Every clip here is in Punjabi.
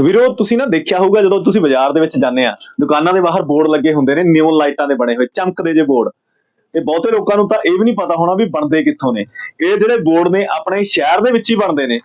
ਵੀਰੋ, ਤੁਸੀਂ ਨਾ ਦੇਖਿਆ ਹੋਊਗਾ ਜਦੋਂ ਤੁਸੀਂ ਬਾਜ਼ਾਰ ਦੇ ਵਿੱਚ ਜਾਂਦੇ ਆ, ਦੁਕਾਨਾਂ ਦੇ ਬਾਹਰ ਬੋਰਡ ਲੱਗੇ ਹੁੰਦੇ ਨੇ ਨਿਓਨ ਲਾਈਟਾਂ ਦੇ ਬਣੇ ਹੋਏ ਚਮਕਦੇ ਜੇ ਬੋਰਡ। ਤੇ ਬਹੁਤੇ ਲੋਕਾਂ ਨੂੰ ਤਾਂ ਇਹ ਵੀ ਨਹੀਂ ਪਤਾ ਹੋਣਾ ਵੀ ਬਣਦੇ ਕਿੱਥੋਂ ਨੇ। ਇਹ ਜਿਹੜੇ ਬੋਰਡ ਨੇ, ਆਪਣੇ ਸ਼ਹਿਰ ਦੇ ਵਿੱਚ ਹੀ ਬਣਦੇ ਨੇ,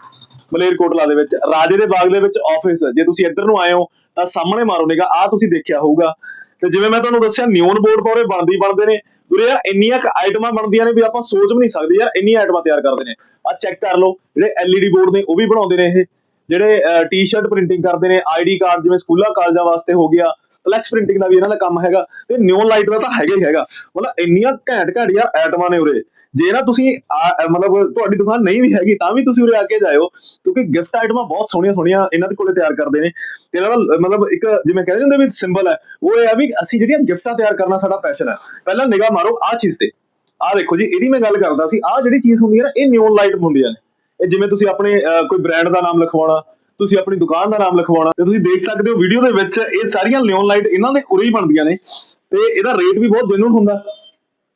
ਮਲੇਰਕੋਟਲਾ ਦੇ ਵਿੱਚ। ਰਾਜੇ ਦੇ ਬਾਗ ਦੇ ਵਿੱਚ ਆਫਿਸ ਜੇ ਤੁਸੀਂ ਇੱਧਰ ਨੂੰ ਆਏ ਹੋ, ਤਾਂ ਸਾਹਮਣੇ ਮਾਰੋ ਨਿਗਾ ਆ ਤੁਸੀਂ ਦੇਖਿਆ ਹੋਊਗਾ। ਤੇ ਜਿਵੇਂ ਮੈਂ ਤੁਹਾਨੂੰ ਦੱਸਿਆ ਨਿਓਨ ਬੋਰਡ ਪੌਰੇ ਬਣਦੇ ਹੀ ਬਣਦੇ ਨੇ। ਵੀਰੇ ਯਾਰ, ਇੰਨੀਆਂ ਕੁ ਆਈਟਮਾਂ ਬਣਦੀਆਂ ਨੇ ਵੀ ਆਪਾਂ ਸੋਚ ਵੀ ਨਹੀਂ ਸਕਦੇ ਯਾਰ, ਇੰਨੀਆਂ ਆਈਟਮਾਂ ਤਿਆਰ ਕਰਦੇ ਨੇ। ਆ ਚੈੱਕ ਕਰ ਲਓ, ਜਿਹੜੇ LED ਬੋਰਡ ਨੇ, ਉਹ ਵੀ ਬਣਾਉਂਦੇ ਨੇ ਇਹ। ਜਿਹੜੇ ਟੀ-ਸ਼ਰਟ ਪ੍ਰਿੰਟਿੰਗ ਕਰਦੇ ਨੇ ਆਈਡੀ ਕਾਰਡ ਜਿਵੇਂ ਸਕੂਲਾਂ, ਕਾਲਜਾਂ ਵਾਸਤੇ ਹੋ ਗਿਆ ਫਲੈਕਸ ਪ੍ਰਿੰਟਿੰਗ ਦਾ ਵੀ ਇਹਨਾਂ ਦਾ ਕੰਮ ਹੈਗਾ, ਤੇ ਨਿਓਨ ਲਾਈਟ ਦਾ ਤਾਂ ਹੈਗਾ ਹੀ ਹੈਗਾ। ਮਤਲਬ ਇੰਨੀਆਂ ਘੈਂਟ ਘੈਂਟ ਯਾਰ ਆਈਟਮਾਂ ਨੇ ਉਰੇ। ਜੇ ਨਾ ਤੁਸੀਂ, ਆ- ਮਤਲਬ ਤੁਹਾਡੀ ਦੁਕਾਨ ਨਹੀਂ ਵੀ ਹੈਗੀ, ਤਾਂ ਵੀ ਤੁਸੀਂ ਉਰੇ ਆ ਕੇ ਜਾਇਓ, ਕਿਉਂਕਿ ਗਿਫਟ ਆਈਟਮਾਂ ਬਹੁਤ ਸੋਹਣੀਆਂ ਸੋਹਣੀਆਂ ਇਹਨਾਂ ਦੇ ਕੋਲੇ ਤਿਆਰ ਕਰਦੇ ਨੇ। ਤੇ ਇਹਨਾਂ ਦਾ ਮਤਲਬ ਇੱਕ ਜਿਵੇਂ ਕਹਿੰਦੇ ਹੁੰਦੇ ਵੀ ਸਿੰਬਲ ਹੈ, ਉਹ ਇਹ ਆ ਵੀ ਅਸੀਂ ਜਿਹੜੀਆਂ ਗਿਫਟਾਂ ਤਿਆਰ ਕਰਨਾ ਸਾਡਾ ਪੈਸ਼ਨ ਹੈ। ਪਹਿਲਾਂ ਨਿਗਾਹ ਮਾਰੋ ਆ ਚੀਜ਼ ਤੇ। ਆਹ ਦੇਖੋ ਜੀ, ਇਹਦੀ ਮੈਂ ਗੱਲ ਕਰਦਾ ਸੀ, ਆਹ ਜਿਹੜੀ ਚੀਜ਼ ਹੁੰਦੀ ਹੈ ਨਾ, ਇਹ ਨਿਓਨ ਲਾਈਟ ਹੁੰਦੀਆਂ ਨੇ। ਇਹ ਜਿਵੇਂ ਤੁਸੀਂ ਆਪਣੇ ਕੋਈ ਬ੍ਰਾਂਡ ਦਾ ਨਾਮ ਲਿਖਵਾਉਣਾ, ਤੁਸੀਂ ਆਪਣੀ ਦੁਕਾਨ ਦਾ ਨਾਮ ਲਿਖਵਾਉਣਾ, ਤੇ ਤੁਸੀਂ ਦੇਖ ਸਕਦੇ ਹੋ ਵੀਡੀਓ ਦੇ ਵਿੱਚ ਇਹ ਸਾਰੀਆਂ ਨਿਓਨ ਲਾਈਟ ਇਹਨਾਂ ਦੇ ਉਰੇ ਹੀ ਬਣਦੀਆਂ ਨੇ, ਤੇ ਇਹਦਾ ਰੇਟ ਵੀ ਬਹੁਤ ਜੈਨੂਨ ਹੁੰਦਾ।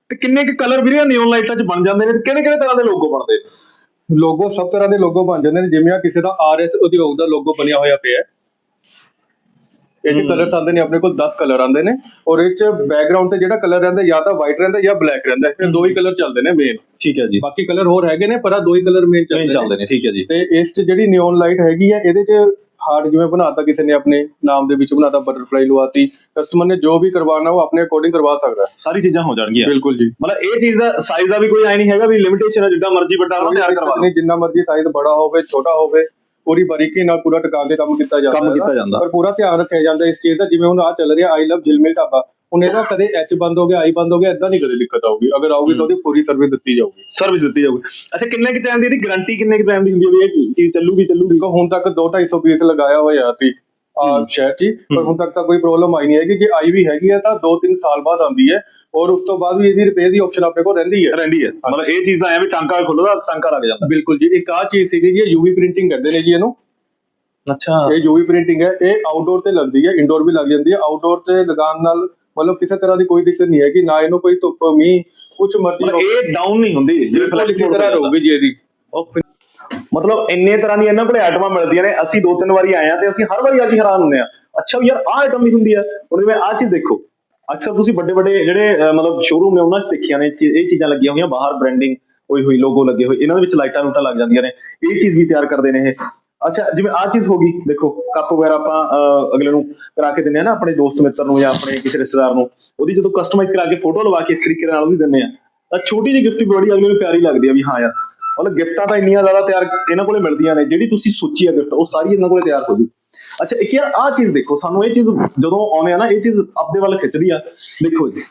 ਤੇ ਕਿੰਨੇ ਕੁ ਕਲਰ ਵੀਰੇ ਨਿਓਨ ਲਾਈਟਾਂ 'ਚ ਬਣ ਜਾਂਦੇ ਨੇ, ਤੇ ਕਿਹੜੇ ਕਿਹੜੇ ਤਰ੍ਹਾਂ ਦੇ ਲੋਗੋ ਬਣਦੇ? ਲੋਗੋ ਸਭ ਤਰ੍ਹਾਂ ਦੇ ਲੋਗੋ ਬਣ ਜਾਂਦੇ ਨੇ, ਜਿਵੇਂ ਆ ਕਿਸੇ ਦਾ ਆਰਐਸ ਉਦਯੋਗ ਦਾ ਲੋਗੋ ਬਣਿਆ ਹੋਇਆ ਪਿਆ ਇਹ ਚ। ਕਲਰਸ ਆਉਂਦੇ ਨੇ ਆਪਣੇ ਕੋਲ 10 ਕਲਰ ਆਉਂਦੇ ਨੇ। ਔਰ ਇਹ ਚ ਬੈਕਗ੍ਰਾਉਂਡ ਤੇ ਜਿਹੜਾ ਕਲਰ ਰਹਿੰਦਾ ਜਾਂ ਤਾਂ ਵਾਈਟ ਰਹਿੰਦਾ ਜਾਂ ਬਲੈਕ ਰਹਿੰਦਾ। ਇਹ ਦੋ ਹੀ ਕਲਰ ਚੱਲਦੇ ਨੇ ਮੇਨ ਠੀਕ ਹੈ ਜੀ। ਬਾਕੀ ਕਲਰ ਹੋਰ ਹੈਗੇ ਨੇ ਪਰ ਆ ਦੋ ਹੀ ਕਲਰ ਮੇਨ ਚੱਲਦੇ ਨੇ। ਠੀਕ ਹੈ ਜੀ। ਤੇ ਇਸ ਚ ਜਿਹੜੀ ਨਿਓਨ ਲਾਈਟ ਹੈਗੀ ਹੈ ਇਹਦੇ ਚ ਹਾਰਟ ਜਿਵੇਂ ਬਣਾਤਾ ਕਿਸੇ ਨੇ ਆਪਣੇ ਨਾਮ ਦੇ ਵਿੱਚ ਬਣਾਤਾ ਬਟਰਫਲਾਈ ਲਵਾਤੀ ਕਸਟਮਰ ਨੇ ਜੋ ਵੀ ਕਰਵਾਉਣਾ ਉਹ ਆਪਣੇ ਅਕੋਰਡਿੰਗ ਕਰਵਾ ਸਕਦਾ। ਹੈ ਸਾਰੀ ਚੀਜ਼ਾਂ ਹੋ ਜਾਣਗੀਆਂ। ਬਿਲਕੁਲ ਜੀ। ਮਤਲਬ ਇਹ ਚੀਜ਼ ਦਾ ਸਾਈਜ਼ ਦਾ ਵੀ ਕੋਈ ਐ ਨਹੀਂ ਹੈਗਾ ਵੀ ਲਿਮਿਟੇਸ਼ਨ ਹੈ ਜਿੱਦਾਂ ਮਰਜ਼ੀ ਵੱਡਾ ਹੋਣਾ ਤਿਆਰ ਕਰਵਾ ਲਓ। ਨਹੀਂ ਜਿੰਨਾ ਮਰਜ਼ੀ ਸਾਈਜ਼ ਬੜਾ ਹੋਵੇ ਛੋਟਾ ਹੋਵੇ ਪੂਰੀ ਬਾਰੀਕੀ ਨਾਲ ਪੂਰਾ ਟਿਕਾ ਕੇ ਕੰਮ ਕੀਤਾ ਜਾਂਦਾ ਕੰਮ ਕੀਤਾ ਜਾਂਦਾ। ਪਰ ਪੂਰਾ ਧਿਆਨ ਰੱਖਿਆ ਜਾਂਦਾ ਇਸ ਚੀਜ਼ ਦਾ ਜਿਵੇਂ ਹੁਣ ਆ ਚੱਲ ਰਿਹਾ ਆਈ ਲਵ ਜਿਲਮਿਲ ਢਾਬਾ। ਹੁਣ ਇਹਦਾ ਕਦੇ ਐਚ ਬੰਦ ਹੋ ਗਿਆ ਆਈ ਬੰਦ ਹੋ ਗਿਆ ਇਦਾਂ ਨਹੀਂ ਕਦੇ ਦਿੱਕਤ ਆਊਗੀ। ਅਗਰ ਆਊਗੀ ਤਾਂ ਉਹਦੀ ਪੂਰੀ ਸਰਵਿਸ ਦਿੱਤੀ ਜਾਊਗੀ। ਸਰਵਿਸ ਦਿੱਤੀ ਜਾਊਗੀ। ਅੱਛਾ ਕਿੰਨੇ ਕਿ ਟਾਈਮ ਦੀ ਇਹਦੀ ਗਾਰੰਟੀ ਕਿੰਨੇ ਕਿ ਟਾਈਮ ਦੀ ਹੁੰਦੀ ਹੈ ਵੀ ਇਹ ਚੀਜ਼ ਚੱਲੂਗੀ ਚੱਲੂਗੀ? ਦੇਖੋ ਹੁਣ ਤੱਕ 2-250 ਪੀਸ ਲਗਾਇਆ ਹੋਇਆ ਸੀ ਆ। ਸ਼ਹਿਰ 'ਚ ਪਰ। ਹੁਣ ਤੱਕ ਤਾਂ ਕੋਈ ਪ੍ਰੋਬਲਮ ਆਈ ਨਹੀਂ ਹੈਗੀ। ਜੇ ਆਈ ਵੀ ਹੈਗੀ ਹੈ ਤਾਂ 2-3 ਸਾਲ ਬਾਅਦ ਆਉਂਦੀ ਹੈ। ਔਰ ਉਸ ਤੋਂ ਬਾਅਦ ਵੀ ਇਹਦੀ ਰਿਪੇਅਰ ਦੀ ਆਪਸ਼ਨ ਆਪਣੇ ਕੋਲ ਰਹਿੰਦੀ ਹੈ। ਰਹਿੰਦੀ ਹੈ। ਮਤਲਬ ਇਹ ਚੀਜ਼ ਦਾ ਐ ਵੀ ਟਾਂਕਾ ਖੁੱਲਦਾ ਟਾਂਕਾ ਲੱਗ ਜਾਂਦਾ। ਬਿਲਕੁਲ ਜੀ। ਇੱਕ ਆ ਚੀਜ਼ ਸੀਗੀ ਜੀ ਯੂਵੀ ਪ੍ਰਿੰਟਿੰਗ ਕਰਦੇ ਨੇ ਜੀ ਇਹਨੂੰ। ਅੱਛਾ। ਇਹ ਯੂਵੀ ਪ੍ਰਿੰਟਿੰਗ ਹੈ। ਇਹ ਆਊਟਡੋਰ ਤੇ ਲੱਗਦੀ ਹੈ ਇਨਡੋਰ ਵੀ ਲੱਗ ਜਾਂਦੀ ਹੈ। ਆਊਟਡੋਰ ਤੇ ਲਗਾਉਣ ਨਾਲ ਮਤਲਬ ਕਿਸੇ ਤਰ੍ਹਾਂ ਦੀ ਕੋਈ ਦਿੱਕਤ ਨਹੀਂ ਹੈ ਕਿ ਨਾ ਇਹਨੂੰ ਕੋਈ ਧੁੱਪ ਮੀਂਹ ਕੁਝ ਮਰਜ਼ੀ ਇਹ ਡਾਊਨ ਨਹੀਂ ਹੁੰਦੀ। ਜਿਵੇਂ ਬਿਲਕੁਲ ਇਸੇ ਤਰ੍ਹਾਂ ਰਹੂਗੀ ਜੀ ਇਹਦੀ। ਮਤਲਬ ਇੰਨੇ ਤਰ੍ਹਾਂ ਦੀਆਂ ਇਹਨਾਂ ਕੋਲੇ ਆਈਟਮਾਂ ਮਿਲਦੀਆਂ ਨੇ। ਅਸੀਂ ਦੋ ਤਿੰਨ ਵਾਰੀ ਆਏ ਆ ਤੇ ਅਸੀਂ ਹਰ ਵਾਰੀ ਆ ਕੇ ਹੈਰਾਨ ਹੁੰਦੇ ਆ ਅੱਛਾ ਯਾਰ ਆਹ ਆਈਟਮ ਵੀ ਹੁੰਦੀ ਆ ਹੁਣ ਜਿਵੇਂ ਆਹ ਚੀਜ਼ ਦੇਖੋ। ਅਕਸਰ ਤੁਸੀਂ ਵੱਡੇ ਵੱਡੇ ਜਿਹੜੇ ਮਤਲਬ ਸ਼ੋਰੂਮ ਨੇ ਉਹਨਾਂ 'ਚ ਦੇਖੀਆਂ ਨੇ ਇਹ ਚੀਜ਼ਾਂ ਲੱਗੀਆਂ ਹੋਈਆਂ ਬਾਹਰ ਬ੍ਰਾਂਡਿੰਗ ਹੋਈ ਹੋਈ ਲੋਗੋ ਲੱਗੇ ਹੋਏ ਇਹਨਾਂ ਦੇ ਵਿੱਚ ਲਾਈਟਾਂ ਲੂਟਾਂ ਲੱਗ ਜਾਂਦੀਆਂ ਨੇ ਇਹ ਚੀਜ਼ ਵੀ ਤਿਆਰ ਕਰਦੇ ਨੇ ਇਹ। ਅੱਛਾ ਜਿਵੇਂ ਆਹ ਚੀਜ਼ ਹੋ ਗਈ ਦੇਖੋ ਕੱਪ ਵਗੈਰਾ ਆਪਾਂ ਅਹ, ਅਗਲੇ ਨੂੰ ਕਰਾ ਕੇ ਦਿੰਦੇ ਆ ਨਾ ਆਪਣੇ ਦੋਸਤ ਮਿੱਤਰ ਨੂੰ ਜਾਂ ਆਪਣੇ ਕਿਸੇ ਰਿਸ਼ਤੇਦਾਰ ਨੂੰ ਉਹਦੀ ਜਦੋਂ ਕਸਟਮਾਈਜ਼ ਕਰਾ ਕੇ ਫੋਟੋ ਲਵਾ ਕੇ ਇਸ ਤਰੀਕੇ ਨਾਲ ਉਹਦੀ ਦਿੰਦੇ ਆ ਤਾਂ ਛੋਟੀ ਜਿਹੀ ਗਿਫਟ ਵੀ ਬੜੀ ਅਗਲੇ ਨੂੰ ਪਿਆਰੀ ਲੱਗਦੀ ਆ ਵੀ ਹਾਂ ਯਾਰ ਮਤਲਬ ਗਿਫਟਾਂ ਤਾਂ ਇੰਨੀਆਂ ਜ਼ਿਆਦਾ ਤਿਆਰ ਇਹਨਾਂ ਕੋਲੇ ਮਿਲਦੀਆਂ ਨੇ, ਜਿਹੜੀ ਤੁਸੀਂ ਸੋਚੀ ਆ ਗਿਫਟ, ਉਹ ਸਾਰੀ ਇਹਨਾਂ ਕੋਲੇ ਤਿਆਰ ਹੋ ਜੂ। ਅੱਛਾ, ਇੱਕ ਯਾਰ ਆਹ ਚੀਜ਼ ਦੇਖੋ, ਸਾਨੂੰ ਇਹ ਚੀਜ਼ ਜਦੋਂ ਆਉਂਦੇ ਆ ਨਾ, ਇਹ ਚੀਜ਼ ਆਪਦੇ ਵੱਲ ਖਿੱਚਦੀ ਆ। ਦੇਖੋ ਜੀ,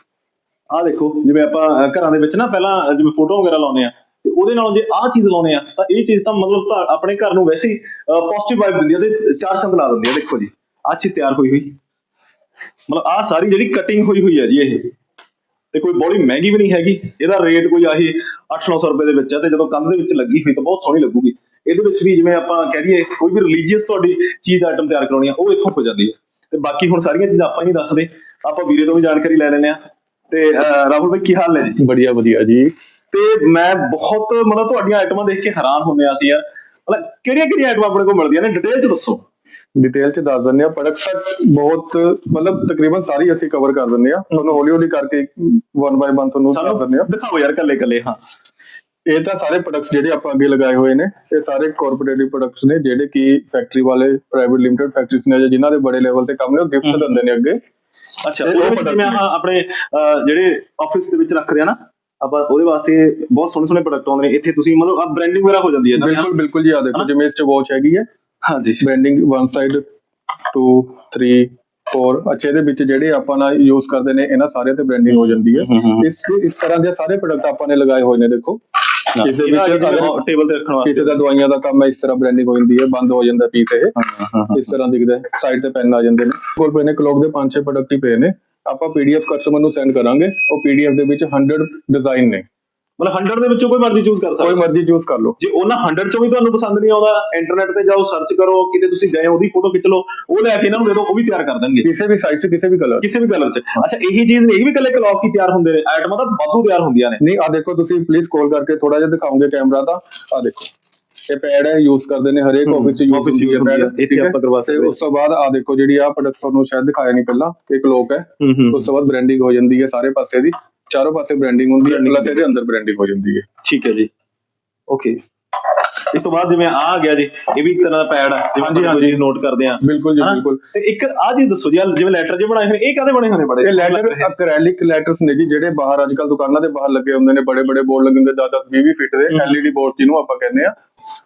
ਆਹ ਦੇਖੋ, ਜਿਵੇਂ ਆਪਾਂ ਘਰਾਂ ਦੇ ਵਿੱਚ ਨਾ ਪਹਿਲਾਂ ਜਿਵੇਂ ਫੋਟੋ ਵਗੈਰਾ ਲਾਉਂਦੇ ਆ, ਤੇ ਉਹਦੇ ਨਾਲ ਜੇ ਆਹ ਚੀਜ਼ ਲਾਉਂਦੇ ਆ, ਤਾਂ ਇਹ ਚੀਜ਼ ਤਾਂ ਮਤਲਬ ਆਪਣੇ ਘਰ ਨੂੰ ਵੈਸੇ ਹੀ ਪੋਜ਼ਿਟਿਵ ਵਾਈਬ ਦਿੰਦੀ ਆ ਤੇ ਚਾਰ ਚੰਦ ਲਾ ਦਿੰਦੀ ਆ, ਦੇਖੋ ਜੀ, ਆਹ ਚੀਜ਼ ਤਿਆਰ ਹੋਈ ਹੋਈ। ਮਤਲਬ ਆਹ ਸਾਰੀ ਜਿਹੜੀ ਕਟਿੰਗ ਹੋਈ ਹੋਈ ਹੈ ਜੀ ਇਹ। ਤੇ ਕੋਈ ਬੜੀ ਮਹਿੰਗੀ ਵੀ ਨਹੀਂ ਹੈਗੀ। ਇਹਦਾ ਰੇਟ ਕੋਈ ਆਹੀ 800 ਰੁਪਏ ਦੇ ਵਿੱਚ ਹੈ ਤੇ ਜਦੋਂ ਕੰਧ ਦੇ ਵਿੱਚ ਲੱਗੀ ਹੋਈ ਤਾਂ ਬਹੁਤ ਸੋਹਣੀ ਲੱਗੂਗੀ। ਇਹਦੇ ਵਿੱਚ ਵੀ ਜਿਵੇਂ ਆਪਾਂ ਕਹਿ ਦਈਏ ਕੋਈ ਵੀ ਰਿਲੀਜੀਅਸ ਤੁਹਾਡੀ ਚੀਜ਼ ਆਈਟਮ ਤਿਆਰ ਕਰਾਉਣੀ ਆ ਉਹ ਇੱਥੋਂ ਹੋ ਜਾਂਦੀ ਹੈ ਤੇ ਬਾਕੀ ਹੁਣ ਸਾਰੀਆਂ ਚੀਜ਼ਾਂ ਆਪਾਂ ਹੀ ਨਹੀਂ ਦੱਸਦੇ। ਆਪਾਂ ਵੀਰੇ ਤੋਂ ਵੀ ਜਾਣਕਾਰੀ ਲੈ ਲੈਂਦੇ ਆ। ਤੇ ਰਾਹੁਲ ਭਾਈ ਕੀ ਹਾਲ ਨੇ? ਜੀ ਬੜੀਆ ਵਧੀਆ ਜੀ। ਤੇ ਮੈਂ ਬਹੁਤ ਮਤਲਬ ਤੁਹਾਡੀਆਂ ਆਈਟਮਾਂ ਦੇਖ ਕੇ ਹੈਰਾਨ ਹੁੰਨੇ ਆ ਸੀ ਯਾਰ। ਮਤਲਬ ਕਿਹੜੀਆਂ ਕਿਹੜੀਆਂ ਆਈਟਮਾਂ ਆਪਣੇ ਕੋਲ ਮਿਲਦੀਆਂ ਨੇ? ਡਿਟੇਲ ਚ ਦੱਸੋ। ਡਿਟੇਲ ਚ ਦੱਸ ਦਿੰਦੇ ਆ ਪ੍ਰੋਡਕਟ ਬਹੁਤ ਮਤਲਬ ਤਕਰੀਬਨ ਸਾਰੀ ਅਸੀਂ ਕਵਰ ਕਰ ਦਿੰਦੇ ਆ ਤੁਹਾਨੂੰ ਹੌਲੀ ਹੌਲੀ ਕਰਕੇ ਵਨ ਬਾਈ ਵਨ ਤੁਹਾਨੂੰ ਦੱਸ ਦਿੰਦੇ ਆ ਦਿਖਾਓ ਯਾਰ ਕੱਲੇ ਕੱਲੇ ਹਾਂ। ਇਹ ਤਾਂ ਸਾਰੇ ਪ੍ਰੋਡਕਟਸ ਜਿਹੜੇ ਆਪਾਂ ਅੱਗੇ ਲਗਾਏ ਹੋਏ ਨੇ ਇਹ ਸਾਰੇ ਕਾਰਪੋਰੇਟਿਵ ਪ੍ਰੋਡਕਟਸ ਨੇ ਜਿਹੜੇ ਕਿ ਫੈਕਟਰੀ ਵਾਲੇ ਪ੍ਰਾਈਵੇਟ ਲਿਮਟਿਡ ਫੈਕਟਰੀਜ਼ ਨੇ ਜਿਨ੍ਹਾਂ ਦੇ ਬੜੇ ਲੈਵਲ ਤੇ ਕੰਮ ਨੇ ਉਹ ਗਿਫਟਸ। ਦਿੰਦੇ ਨੇ ਅੱਗੇ। ਅੱਛਾ ਉਹ ਜਿਵੇਂ ਆਪਣੇ ਜਿਹੜੇ ਆਫਿਸ ਦੇ ਵਿੱਚ ਰੱਖਦੇ ਆ ਨਾ ਆਪਾਂ ਉਹਦੇ ਵਾਸਤੇ ਬਹੁਤ ਸੋਹਣੇ ਸੋਹਣੇ ਪ੍ਰੋਡਕਟ ਆਉਂਦੇ ਨੇ। ਇੱਥੇ ਤੁਸੀਂ ਮਤਲਬ ਆ ਬ੍ਰਾਂਡਿੰਗ ਵਗੈਰਾ ਹੋ ਜਾਂਦੀ ਹੈ ਨਾ। ਬਿਲਕੁਲ ਬਿਲਕੁਲ ਜੀ ਆ ਦੇਖੋ? ਜਿਵੇਂ ਇਸ ਚ ਵਾਚ ਹੈਗੀ ਹੈ। ਹਾਂਜੀ। ਬ੍ਰਾਂਡਿੰਗ ਵਨ ਸਾਈਡ 2 3 4 ਅੱਛੇ ਇਹਦੇ ਵਿੱਚ ਜਿਹੜੇ ਆਪਾਂ ਨਾਲ ਯੂਜ਼ ਕਰਦੇ ਨੇ ਇਹਨਾਂ ਸਾਰੇ ਤੇ ਬ੍ਰਾਂਡਿੰਗ ਹੋ ਜਾਂਦੀ ਹੈ। ਇਸ ਇਸ ਤਰ੍ਹਾਂ ਦੇ ਸਾਰੇ ਪ੍ਰੋਡਕਟ ਆਪਾਂ ਨੇ ਲਗਾਏ ਹੋਏ ਨੇ ਦੇਖੋ। ਇਸ ਦੇ ਵਿੱਚ ਟੇਬਲ ਤੇ ਰੱਖਣ ਵਾਸਤੇ ਕਿਸੇ ਦਾ ਦਵਾਈਆਂ ਦਾ ਕੰਮ ਹੈ ਇਸ ਤਰ੍ਹਾਂ ਬ੍ਰਾਂਡਿੰਗ ਹੋ ਜਾਂਦੀ ਹੈ ਬੰਦ ਹੋ ਜਾਂਦਾ ਪੀਸ ਇਹ। ਇਸ ਤਰ੍ਹਾਂ ਦਿਖਦਾ ਹੈ। ਸਾਈਡ ਤੇ ਪੈਨ ਆ ਜਾਂਦੇ ਨੇ। ਕੋਲ ਪਏ ਨੇ ਕਲੋਕ ਦੇ 5-6 ਪ੍ਰੋਡਕਟ ਹੀ ਪਏ ਨੇ। ਆਪਾਂ ਪੀਡੀਐਫ ਕਸਟਮਰ ਨੂੰ ਸੈਂਡ ਕਰਾਂਗੇ। ਉਹ ਪੀਡੀਐਫ ਦੇ ਵਿੱਚ 100 ਡਿਜ਼ਾਈਨ ਨੇ। ਮਤਲਬ 100 ਦੇ ਵਿੱਚੋਂ ਕੋਈ ਮਰਜ਼ੀ ਚੂਜ਼ ਕਰ ਕੋਈ ਸਕਦੇ। ਮਰਜ਼ੀ ਚੂਜ਼ ਕਰ ਲਓ। ਜੇ ਉਹਨਾਂ 100 ਚੋਂ ਵੀ ਤੁਹਾਨੂੰ ਪਸੰਦ ਨਹੀਂ ਆਉਂਦਾ ਇੰਟਰਨੈਟ ਤੇ ਜਾਓ ਸਰਚ ਕਰੋ ਕਿਤੇ ਤੁਸੀਂ ਗਏ ਉਹਦੀ ਫੋਟੋ ਖਿੱਚ ਲਓ ਉਹ ਲੈ ਕੇ ਇਹਨਾਂ ਨੂੰ ਦੇ ਦਿਓ ਉਹ ਵੀ ਤਿਆਰ ਕਰ ਦੇਣਗੇ। ਕਿਸੇ ਵੀ ਸਾਈਜ਼ 'ਚ ਕਿਸੇ ਵੀ ਕਲਰ ਕਿਸੇ ਵੀ ਕਲਰ 'ਚ। ਅੱਛਾ ਇਹੀ ਚੀਜ਼ ਨਹੀਂ ਵੀ ਇਕੱਲੇ ਕਲੌਕ ਹੀ ਤਿਆਰ ਹੁੰਦੇ ਨੇ ਆਈਟਮਾਂ ਤਾਂ ਵਾਧੂ ਤਿਆਰ ਹੁੰਦੀਆਂ ਨੇ। ਨਹੀਂ ਆ ਦੇਖੋ ਤੁਸੀਂ ਪਲੀਜ਼ ਕਾਲ ਕਰਕੇ ਥੋੜਾ ਜਿਹਾ ਦਿਖਾਓਗੇ ਕੈਮਰਾ ਤਾਂ ਆ ਦੇਖੋ ਇਹ ਪੈਡ ਹੈ ਯੂਜ਼ ਕਰਦੇ ਨੇ ਹਰੇਕ ਆਫਿਸ ਚ ਯੂਜ਼ Office 'ਚ ਹੁੰਦੀ ਹੈ ਹੁੰਦੀ ਪੈਡ ਹੈ, ਇੱਥੇ ਆਪਾਂ ਕਰਵਾ ਤੇ ਸਕਦੇ ਉਸ ਤੋਂ ਬਾਅਦ ਆ ਦੇਖੋ ਜਿਹੜੀ ਆ ਪ੍ਰੋਡਕਟ ਤੁਹਾਨੂੰ ਸ਼ਾਇਦ ਦਿਖਾਇਆ ਨਹੀਂ ਪਹਿਲਾਂ ਇਹ ਕਲੋਕ ਹੈ। ਹੂੰ ਹੂੰ। ਉਸ ਤੋਂ ਬਾਅਦ ਬ੍ਰਾਂਡਿੰਗ ਹੋ ਜਾਂਦੀ ਹੈ ਸਾਰੇ ਪਾਸੇ ਦੀ। ਚਾਰੋਂ ਪਾਸੇ ਬ੍ਰਾਂਡਿੰਗ ਹੁੰਦੀ ਹੈ ਪਲੱਸ ਇਹਦੇ ਅੰਦਰ ਬ੍ਰਾਂਡਿੰਗ ਹੋ ਜਾਂਦੀ ਹੈ। ਠੀਕ ਹੈ ਜੀ। ਓਕੇ ਇਸ ਤੋਂ ਬਾਅਦ ਜਿਵੇਂ ਆ ਆ ਗਿਆ ਜੀ ਇਹ ਵੀ ਇੱਕ ਤਰ੍ਹਾਂ ਦਾ ਪੈਡ ਹੈ ਜਿਵੇਂ ਹਾਂਜੀ। ਜੀ ਨੋਟ ਕਰਦੇ ਆ। ਬਿਲਕੁਲ ਜੀ? ਬਿਲਕੁਲ। ਤੇ ਇੱਕ ਆ ਚੀਜ਼ ਦੱਸੋ ਜੀ ਜਿਵੇਂ ਲੈਟਰ ਜੇ ਬਣਾਏ ਹੋਏ ਇਹ ਕਾਹਦੇ ਬਣੇ ਹੋਏ ਨੇ ਬੜੇ? ਇਹ ਲੈਟਰ ਅਕ੍ਰੈਲਿਕ ਲੈਟਰਸ ਨੇ ਜੀ ਜਿਹੜੇ ਬਾਹਰ ਅੱਜ ਕੱਲ ਦੁਕਾਨਾਂ ਦੇ ਬਾਹਰ ਲੱਗੇ ਹੁੰਦੇ ਨੇ ਬੜੇ ਬੜੇ ਬੋਰਡ ਲੱਗੇ ਹੁੰਦੇ 10 10 20 20 ਫਿੱਟ ਦੇ। LED ਬੋਰਡ ਜਿਹਨੂੰ ਆਪਾਂ ਕਹਿੰਦੇ ਆ।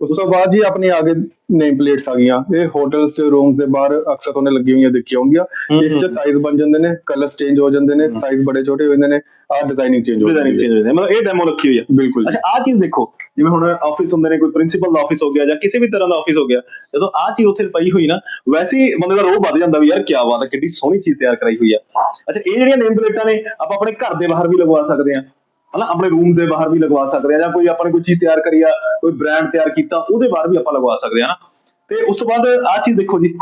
ਉਸ ਤੋਂ ਬਾਅਦ ਜੀ ਆਪਣੀ ਆਗੇ ਨੇਮ ਪਲੇਟਸ ਆ ਗਈਆਂ। ਇਹ ਹੋਟਲਸ ਤੇ ਰੂਮਸ ਦੇ ਬਾਹਰ ਅਕਸਰ ਤੁਹਾਨੂੰ ਲੱਗੀ ਹੋਈਆਂ ਦੇਖੀਆਂ ਹੋਣਗੀਆਂ। ਇਸ ਚ ਸਾਈਜ਼ ਬਣ ਜਾਂਦੇ ਨੇ ਕਲਰਸ ਚੇਂਜ ਹੋ ਜਾਂਦੇ ਨੇ ਸਾਈਜ਼ ਬੜੇ ਛੋਟੇ ਹੋ ਜਾਂਦੇ ਨੇ ਆ ਡਿਜ਼ਾਈਨਿੰਗ ਚੇਂਜ ਹੋ ਡਿਜ਼ਾਈਨਿੰਗ ਜਾਂਦੀ ਚੇਂਜ ਹੋ ਜਾਂਦੇ ਮਤਲਬ ਇਹ ਡੈਮੋ ਰੱਖੀ ਹੋਈ ਹੈ ਬਿਲਕੁਲ ਅੱਛਾ ਆ ਚੀਜ਼ ਦੇਖੋ ਜਿਵੇਂ ਹੁਣ ਆਫਿਸ ਹੁੰਦੇ ਨੇ ਕੋਈ ਪ੍ਰਿੰਸੀਪਲ ਦਾ ਆਫਿਸ ਹੋ ਗਿਆ ਜਾਂ ਕਿਸੇ ਵੀ ਤਰ੍ਹਾਂ ਦਾ ਆਫਿਸ ਹੋ ਗਿਆ ਜਦੋਂ ਆ ਚੀਜ਼ ਉੱਥੇ ਪਈ ਹੋਈ ਨਾ ਵੈਸੇ ਬੰਦੇ ਦਾ ਰੋਹ ਵੱਧ ਜਾਂਦਾ ਵੀ ਯਾਰ ਕੀ ਬਾਤ ਹੈ ਕਿੱਡੀ ਸੋਹਣੀ ਚੀਜ਼ ਤਿਆਰ ਕਰਾਈ ਹੋਈ ਆ। ਅੱਛਾ ਇਹ ਜਿਹੜੀਆਂ ਨੇਮ ਪਲੇਟਾਂ ਨੇ ਆਪਾਂ ਆਪਣੇ ਘਰ ਦੇ ਬਾਹਰ ਵੀ ਲਗਵਾ ਸਕਦੇ ਆ ਹਨਾ ਆਪਣੇ ਰੂਮਸ ਦੇ ਬਾਹਰ ਵੀ ਲਗਵਾ ਸਕਦੇ ਆ ਜਾਂ ਕੋਈ ਆਪਾਂ ਨੇ ਕੋਈ ਚੀਜ਼ ਤਿਆਰ ਕਰੀ ਆ ਕੋਈ ਬ੍ਰਾਂਡ ਤਿਆਰ ਕੀਤਾ ਉਹਦੇ ਬਾਹਰ ਵੀ ਆਪਾਂ ਲਗਵਾ ਸਕਦੇ ਆ ਨਾ। ਤੇ ਉਸ ਤੋਂ ਬਾਅਦ ਆ ਚੀਜ਼ ਦੇਖੋ ਜੀ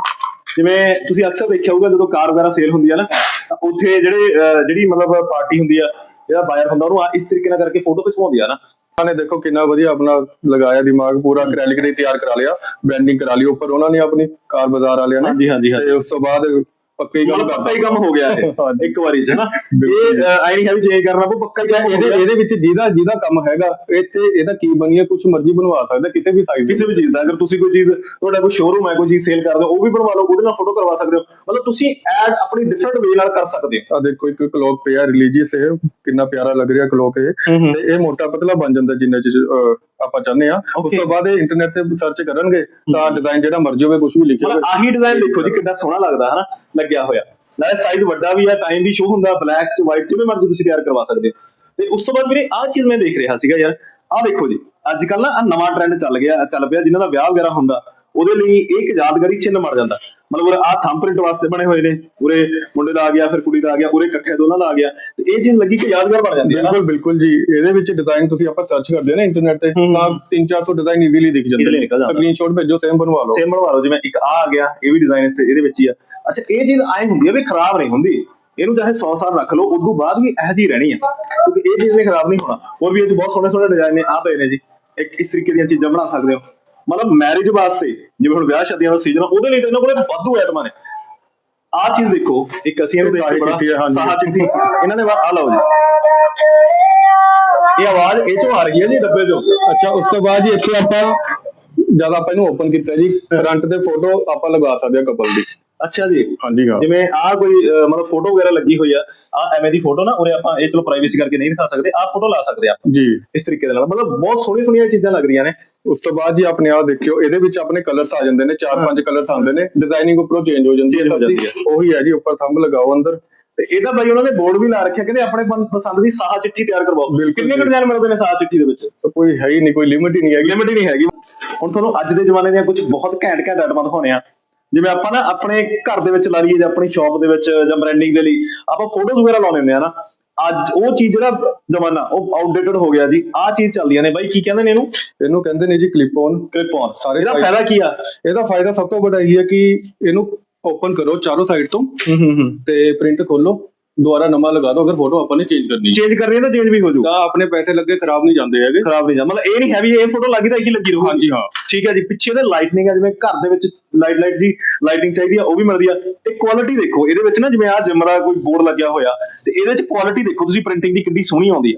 ਜਿਵੇਂ ਤੁਸੀਂ ਅਕਸਰ ਦੇਖਿਆ ਹੋਊਗਾ ਜਦੋਂ ਕਾਰ ਵਗੈਰਾ ਸੇਲ ਹੁੰਦੀ ਆ ਨਾ ਤਾਂ ਉੱਥੇ ਜਿਹੜੇ ਜਿਹੜੀ ਮਤਲਬ ਪਾਰਟੀ ਹੁੰਦੀ ਆ ਜਿਹੜਾ ਬਾਇਰ ਹੁੰਦਾ ਉਹਨੂੰ ਇਸ ਤਰੀਕੇ ਨਾਲ ਕਰਕੇ ਫੋਟੋ ਖਿਚਵਾਉਂਦੀ ਆ ਨਾ। ਉਹਨਾਂ ਨੇ ਦੇਖੋ ਕਿੰਨਾ ਵਧੀਆ ਆਪਣਾ ਲਗਾਇਆ ਦਿਮਾਗ ਪੂਰਾ ਅਕ੍ਰੈਲਿਕ ਦੇ ਤਿਆਰ ਕਰਾ ਲਿਆ ਬ੍ਰਾਂਡਿੰਗ ਕਰਾ ਲਈ ਉੱਪਰ ਉਹਨਾਂ ਨੇ ਆਪਣੀ ਕਾਰ ਬਾਜ਼ਾਰ ਵਾਲਿਆਂ ਨੇ। ਹਾਂਜੀ ਹਾਂਜੀ। ਤੇ ਉਸ ਤੋਂ ਬਾਅਦ ਪੱਕੇ ਹੀ ਮਤਲਬ ਪੱਕਾ ਹੀ ਕੰਮ ਹੋ ਗਿਆ ਇਹ। ਇੱਕ ਵਾਰੀ ਚ ਹੈ ਨਾ ਬਿਲਕੁਲ। ਇਹ ਆਈ ਨਹੀਂ ਹੈ ਵੀ ਚੇਂਜ ਕਰਨਾ ਪਊ ਪੱਕਾ ਹੀ ਕੰਮ ਹੋ ਇਹਦੇ। ਇਹਦੇ ਵਿੱਚ ਜਿਹਦਾ ਜਿਹਦਾ ਕੰਮ ਹੈਗਾ ਇੱਥੇ ਇਹਦਾ ਕੀ ਬਣੀਏ ਕੁਝ ਮਰਜ਼ੀ ਬਣਵਾ ਸਕਦਾ ਕਿਸੇ ਵੀ ਸਾਈਜ਼ ਕਿਸੇ ਵੀ ਚੀਜ਼ ਦਾ ਅਗਰ ਤੁਸੀਂ ਕੋਈ ਚੀਜ਼ ਤੁਹਾਡਾ ਕੋਈ ਸ਼ੋਰੂਮ ਹੈ ਕੋਈ ਚੀਜ਼ ਸੇਲ ਕਰਦੇ ਹੋ ਉਹ ਵੀ ਬਣਵਾ ਲਓ ਉਹਦੇ ਨਾਲ ਫੋਟੋ ਕਰਵਾ ਸਕਦੇ ਹੋ ਮਤਲਬ ਤੁਸੀਂ ਐਡ ਆਪਣੀ ਡਿਫਰੈਂਟ ਵੇ ਨਾਲ ਕਰ ਸਕਦੇ ਆ ਦੇਖੋ ਇੱਕ ਕਲੋਕ ਪਿਆ ਰਿਲੀਜੀਅਸ ਇਹ ਕਿੰਨਾ ਪਿਆਰਾ ਲੱਗ ਰਿਹਾ ਕਲੋਕ ਇਹ ਹੋ ਤੇ ਇਹ ਮੋਟਾ ਪਤਲਾ ਬਣ ਜਾਂਦਾ ਜਿੰਨੇ ਚ ਆਪਾਂ ਚਾਹੁੰਦੇ ਆ ਉਸ Okay. ਤੋਂ ਬਾਅਦ ਇਹ ਇੰਟਰਨੈਟ ਤੇ ਸਰਚ ਕਰਨਗੇ ਤਾਂ ਡਿਜ਼ਾਈਨ ਜਿਹੜਾ ਮਰਜ਼ੀ ਹੋਵੇ ਕੁਝ ਵੀ ਲਿਖਿਆ ਮਤਲਬ ਹੋਵੇ। ਆਹੀ ਡਿਜ਼ਾਈਨ ਦੇਖੋ ਜੀ ਕਿੰਨਾ ਸੋਹਣਾ ਲੱਗਦਾ ਹੈ ਨਾ ਲੱਗਿਆ ਹੋਇਆ। ਨਾਲੇ ਸਾਈਜ਼ ਵੱਡਾ ਵੀ ਹੈ ਟਾਈਮ ਵੀ ਸ਼ੋ ਹੁੰਦਾ ਬਲੈਕ ਚ ਵਾਈਟ ਚ ਵੀ ਮਰਜ਼ੀ ਤੁਸੀਂ ਤਿਆਰ ਕਰਵਾ ਸਕਦੇ ਹੋ। ਤੇ ਉਸ ਤੋਂ ਬਾਅਦ ਵੀਰੇ ਆਹ ਚੀਜ਼ ਮੈਂ ਦੇਖ ਰਿਹਾ ਸੀਗਾ ਯਾਰ। ਆਹ ਦੇਖੋ ਜੀ ਅੱਜ ਕੱਲ ਨਾ ਆਹ ਨਵਾਂ ਟ੍ਰੈਂਡ ਚੱਲ ਗਿਆ ਚੱਲ ਪਿਆ ਜਿਨ੍ਹਾਂ ਦਾ ਵਿਆਹ ਵਗੈਰਾ ਹੁੰਦਾ ਉਹਦੇ ਲਈ ਇਹ ਇੱਕ ਯਾਦਗਾਰੀ ਚਿੰਨ੍ਹ ਬਣ ਜਾਂਦਾ। ਮਤਲਬ ਆਹ ਥੰਬ ਪ੍ਰਿੰਟ ਵਾਸਤੇ ਬਣੇ ਹੋਏ ਨੇ ਉਰੇ ਮੁੰਡੇ ਦਾ ਆ ਗਿਆ ਫਿਰ ਕੁੜੀ ਦਾ ਆ ਗਿਆ ਉਰੇ ਇਕੱਠੇ ਦੋਨਾਂ ਦਾ ਆ ਗਿਆ ਤੇ ਇਹ ਚੀਜ਼ ਲੱਗੀ ਕਿ ਯਾਦਗਾਰ ਬਣ ਜਾਂਦੀ ਹੈ ਨਾ? ਬਿਲਕੁਲ ਬਿਲਕੁਲ ਜੀ। ਇਹਦੇ ਵਿੱਚ ਡਿਜ਼ਾਈਨ ਤੁਸੀਂ ਆਪਾਂ ਸਰਚ ਕਰਦੇ ਹੋ ਨਾ ਇੰਟਰਨੈਟ ਤੇ। ਤਾਂ 3-400 ਡਿਜ਼ਾਈਨ ਈਜ਼ੀਲੀ ਦਿਖ ਜਾਂਦੇ ਜਾਂਦਾ। ਸਕਰੀਨਸ਼ਾਟ ਭੇਜੋ ਸੇਮ ਬਣਵਾ ਲਓ। ਸੇਮ ਬਣਵਾ ਲਓ ਜਿਵੇਂ ਇੱਕ ਆ ਆ ਗਿਆ ਇਹ ਵੀ ਡਿਜ਼ਾਈਨ ਇਸ ਤੇ ਇਹਦੇ ਵਿੱਚ ਹੀ ਆ। ਅੱਛਾ ਇਹ ਚੀਜ਼ ਆਏ ਹੁੰਦੀ ਹੈ ਵੀ ਖਰਾਬ ਨਹੀਂ ਹੁੰਦੀ। ਇਹਨੂੰ ਚਾਹੇ 100 ਸਾਲ ਰੱਖ ਲਓ ਉਦੋਂ ਬਾਅਦ ਵੀ ਇਹੋ ਜਿਹੀ ਰਹਿਣੀ ਆ ਕਿਉਂਕਿ ਇਹ ਚੀਜ਼ ਨੇ ਖਰਾਬ ਨਹੀਂ ਹੋਣਾ। ਹੋਰ ਵੀ ਇਹ ਚ ਬਹੁਤ ਸੋਹਣੇ ਸੋਹਣੇ ਡਿਜ਼ਾਈਨ ਨੇ ਆ ਪਏ ਨੇ ਜੀ। ਇੱਕ ਇਸ ਤਰੀਕੇ ਦੀਆਂ ਚੀਜ਼ਾਂ ਬਣਾ ਸਕਦੇ ਹੋ। ਮਤਲਬ ਮੈਰਿਜ ਵਾਸਤੇ ਜਿਵੇਂ ਹੁਣ ਵਿਆਹ ਸ਼ਾਦੀਆਂ ਦਾ ਸੀਜ਼ਨ ਉਹਦੇ ਲਈ ਤਾਂ ਇਹਨਾਂ ਕੋਲੇ ਵਾਧੂ ਆਈਟਮਾਂ ਨੇ। ਆ ਚੀਜ਼ ਦੇਖੋ ਇੱਕ ਅਸੀਂ ਇਹਨੂੰ ਦੇਖ ਬੜਾ। ਸਾਹਾ ਚਿੱਠੀ ਇਹਨਾਂ ਨੇ ਆ ਲਓ ਜੀ। ਇਹ ਆਵਾਜ਼ ਇਹ ਚੋਂ ਆ ਰਹੀ ਹੈ ਜੀ ਡੱਬੇ ਚੋਂ। ਅੱਛਾ ਉਸ ਤੋਂ ਬਾਅਦ ਜੀ ਇੱਥੇ ਆਪਾਂ ਜਦ ਆਪਾਂ ਇਹਨੂੰ ਓਪਨ ਕੀਤਾ ਜੀ ਫਰੰਟ ਤੇ ਫੋਟੋ ਆਪਾਂ ਲਗਾ ਸਕਦੇ ਆ ਕਪਲ ਦੀ। ਅੱਛਾ ਜੀ। ਹਾਂਜੀ ਹਾਂ। ਜਿਵੇਂ ਆ ਕੋਈ ਮਤਲਬ ਫੋਟੋ ਵਗੈਰਾ ਲੱਗੀ ਹੋਈ ਆ ਆ ਐਵੇਂ ਦੀ ਫੋਟੋ ਨਾ ਉਰੇ ਆਪਾਂ ਇਹ ਚਲੋ ਪ੍ਰਾਈਵੇਸੀ ਕਰਕੇ ਨਹੀਂ ਦਿਖਾ ਸਕਦੇ ਆ ਫੋਟੋ ਲਾ ਸਕਦੇ ਆ ਜੀ। ਇਸ ਤਰੀਕੇ ਦੇ ਨਾਲ ਮਤਲਬ ਬਹੁਤ ਸੋਹਣੀ ਸੋਹਣੀਆਂ ਚੀਜ਼ਾਂ ਲੱਗ ਰਹੀਆਂ ਨੇ। ਉਸ ਤੋਂ ਬਾਅਦ ਜੀ ਆਪਣੇ ਆ ਦੇਖਿਓ ਇਹਦੇ ਵਿੱਚ ਆਪਣੇ ਕਲਰਸ ਆ ਜਾਂਦੇ ਨੇ ਚਾਰ ਪੰਜ ਕਲਰਸ ਆਉਂਦੇ ਨੇ ਡਿਜ਼ਾਈਨਿੰਗ ਉੱਪਰੋਂ ਚੇਂਜ ਹੋ ਜਾਂਦੀ ਹੈ ਸਭ ਦੀ। ਉਹੀ ਹੈ ਜੀ ਉੱਪਰ ਥੰਬ ਲਗਾਓ ਅੰਦਰ। ਤੇ ਇਹਦਾ ਬਾਈ ਉਹਨਾਂ ਨੇ ਬੋਰਡ ਵੀ ਲਾ ਰੱਖਿਆ ਕਹਿੰਦੇ ਆਪਣੇ ਪਸੰਦ ਦੀ ਸਾਹਾ ਚਿੱਠੀ ਤਿਆਰ ਕਰਵਾਓ। ਕਿੰਨੇ ਜੀ। ਡਿਜ਼ਾਈਨ ਮਿਲਦੇ ਨੇ ਸਾਹਾ ਚਿੱਠੀ ਦੇ ਵਿੱਚ? ਕੋਈ ਹੈ ਹੀ ਨਹੀਂ ਕੋਈ ਲਿਮਿਟ ਹੀ ਨਹੀਂ ਹੈਗੀ। ਲਿਮਿਟ ਹੀ ਨਹੀਂ ਹੈਗੀ। ਹੁਣ ਤੁਹਾਨੂੰ ਅੱਜ ਦੇ ਜ਼ਮਾਨੇ ਦੀਆਂ ਕੁਝ ਬਹੁਤ ਘੈਂਟ ਘੈਂਟ ਆਈਟਮਾਂ ਦਿਖਾਉਣੇ ਆ। ਜਿਵੇਂ ਆਪਾਂ ਨਾ ਆਪਣੇ ਘਰ ਦੇ ਵਿੱਚ ਲਾ ਲਈਏ ਜਾਂ ਆਪਣੀ ਸ਼ਾਪ ਦੇ ਵਿੱਚ ਜਾਂ ਬ੍ਰਾਂਡਿੰਗ ਦੇ ਲਈ ਆਪਾਂ ਫੋਟੋਜ਼ ਵਗੈਰਾ ਲਾਉਣੇ ਹੁੰਦੇ ਆ ਨਾ। ਅੱਜ ਉਹ ਚੀਜ਼ ਜਿਹੜਾ ਜ਼ਮਾਨਾ ਉਹ ਆਊਟਡੇਟਡ ਹੋ ਗਿਆ ਜੀ। ਆਹ ਚੀਜ਼ ਚੱਲਦੀਆਂ ਨੇ। ਬਾਈ ਕੀ ਕਹਿੰਦੇ ਨੇ ਇਹਨੂੰ? ਇਹਨੂੰ ਕਹਿੰਦੇ ਨੇ ਜੀ ਕਲਿੱਪ ਔਨ ਕਲਿੱਪ ਔਨ ਸਾਰੇ ਇਹਦਾ ਫਾਇਦੇ- ਕੀ ਆ? ਇਹਦਾ ਫਾਇਦਾ ਸਭ ਤੋਂ ਵੱਡਾ ਇਹ ਹੈ ਕਿ ਇਹਨੂੰ ਓਪਨ ਕਰੋ ਚਾਰੋਂ ਸਾਈਡ ਤੋਂ ਹੂੰ ਹੂੰ ਹੂੰ। ਤੇ ਪ੍ਰਿੰਟ ਖੋਲੋ। ਦੁਬਾਰਾ ਨਵਾਂ ਲਗਾ ਦਿਓ ਅਗਰ ਫੋਟੋ ਆਪਾਂ ਨੇ ਚੇਂਜ ਕਰਨੀ ਹੈ। ਚੇਂਜ ਕਰਨੀ ਹੈ ਤਾਂ ਚੇਂਜ ਵੀ ਹੋ ਜਾਊਗਾ ਤਾਂ ਆਪਣੇ ਪੈਸੇ ਲੱਗੇ ਖਰਾਬ ਨਹੀਂ ਜਾਂਦੇ ਹੈਗੇ। ਖਰਾਬ ਨਹੀਂ ਜਾ ਮਤਲਬ ਇਹ ਨਹੀਂ ਹੈ ਵੀ ਇਹ ਫੋਟੋ ਲੱਗੀ ਤਾਂ ਇਹੀ ਲੱਗੀ ਰਹੂ। ਹਾਂਜੀ ਹਾਂ। ਠੀਕ ਹੈ ਜੀ। ਪਿੱਛੇ ਉਹਦੇ ਲਾਈਟਨਿੰਗ ਆ ਜਿਵੇਂ ਘਰ ਦੇ ਵਿੱਚ ਲਾਈਟ ਲਾਈਟ ਜੀ ਲਾਈਟਿੰਗ ਚਾਹੀਦੀ ਆ ਉਹ ਵੀ ਮਿਲਦੀ ਆ ਤੇ ਕੁਆਲਿਟੀ ਦੇਖੋ ਇਹਦੇ ਵਿੱਚ ਨਾ ਜਿਵੇਂ ਆ ਜਿਮ ਦਾ ਕੋਈ ਬੋਰਡ ਲੱਗਿਆ ਹੋਇਆ ਤੇ ਇਹਦੇ ਚ ਕੁਆਲਿਟੀ ਦੇਖੋ ਤੁਸੀਂ ਪ੍ਰਿੰਟਿੰਗ ਦੀ ਕਿੰਨੀ ਸੋਹਣੀ ਆਉਂਦੀ ਆ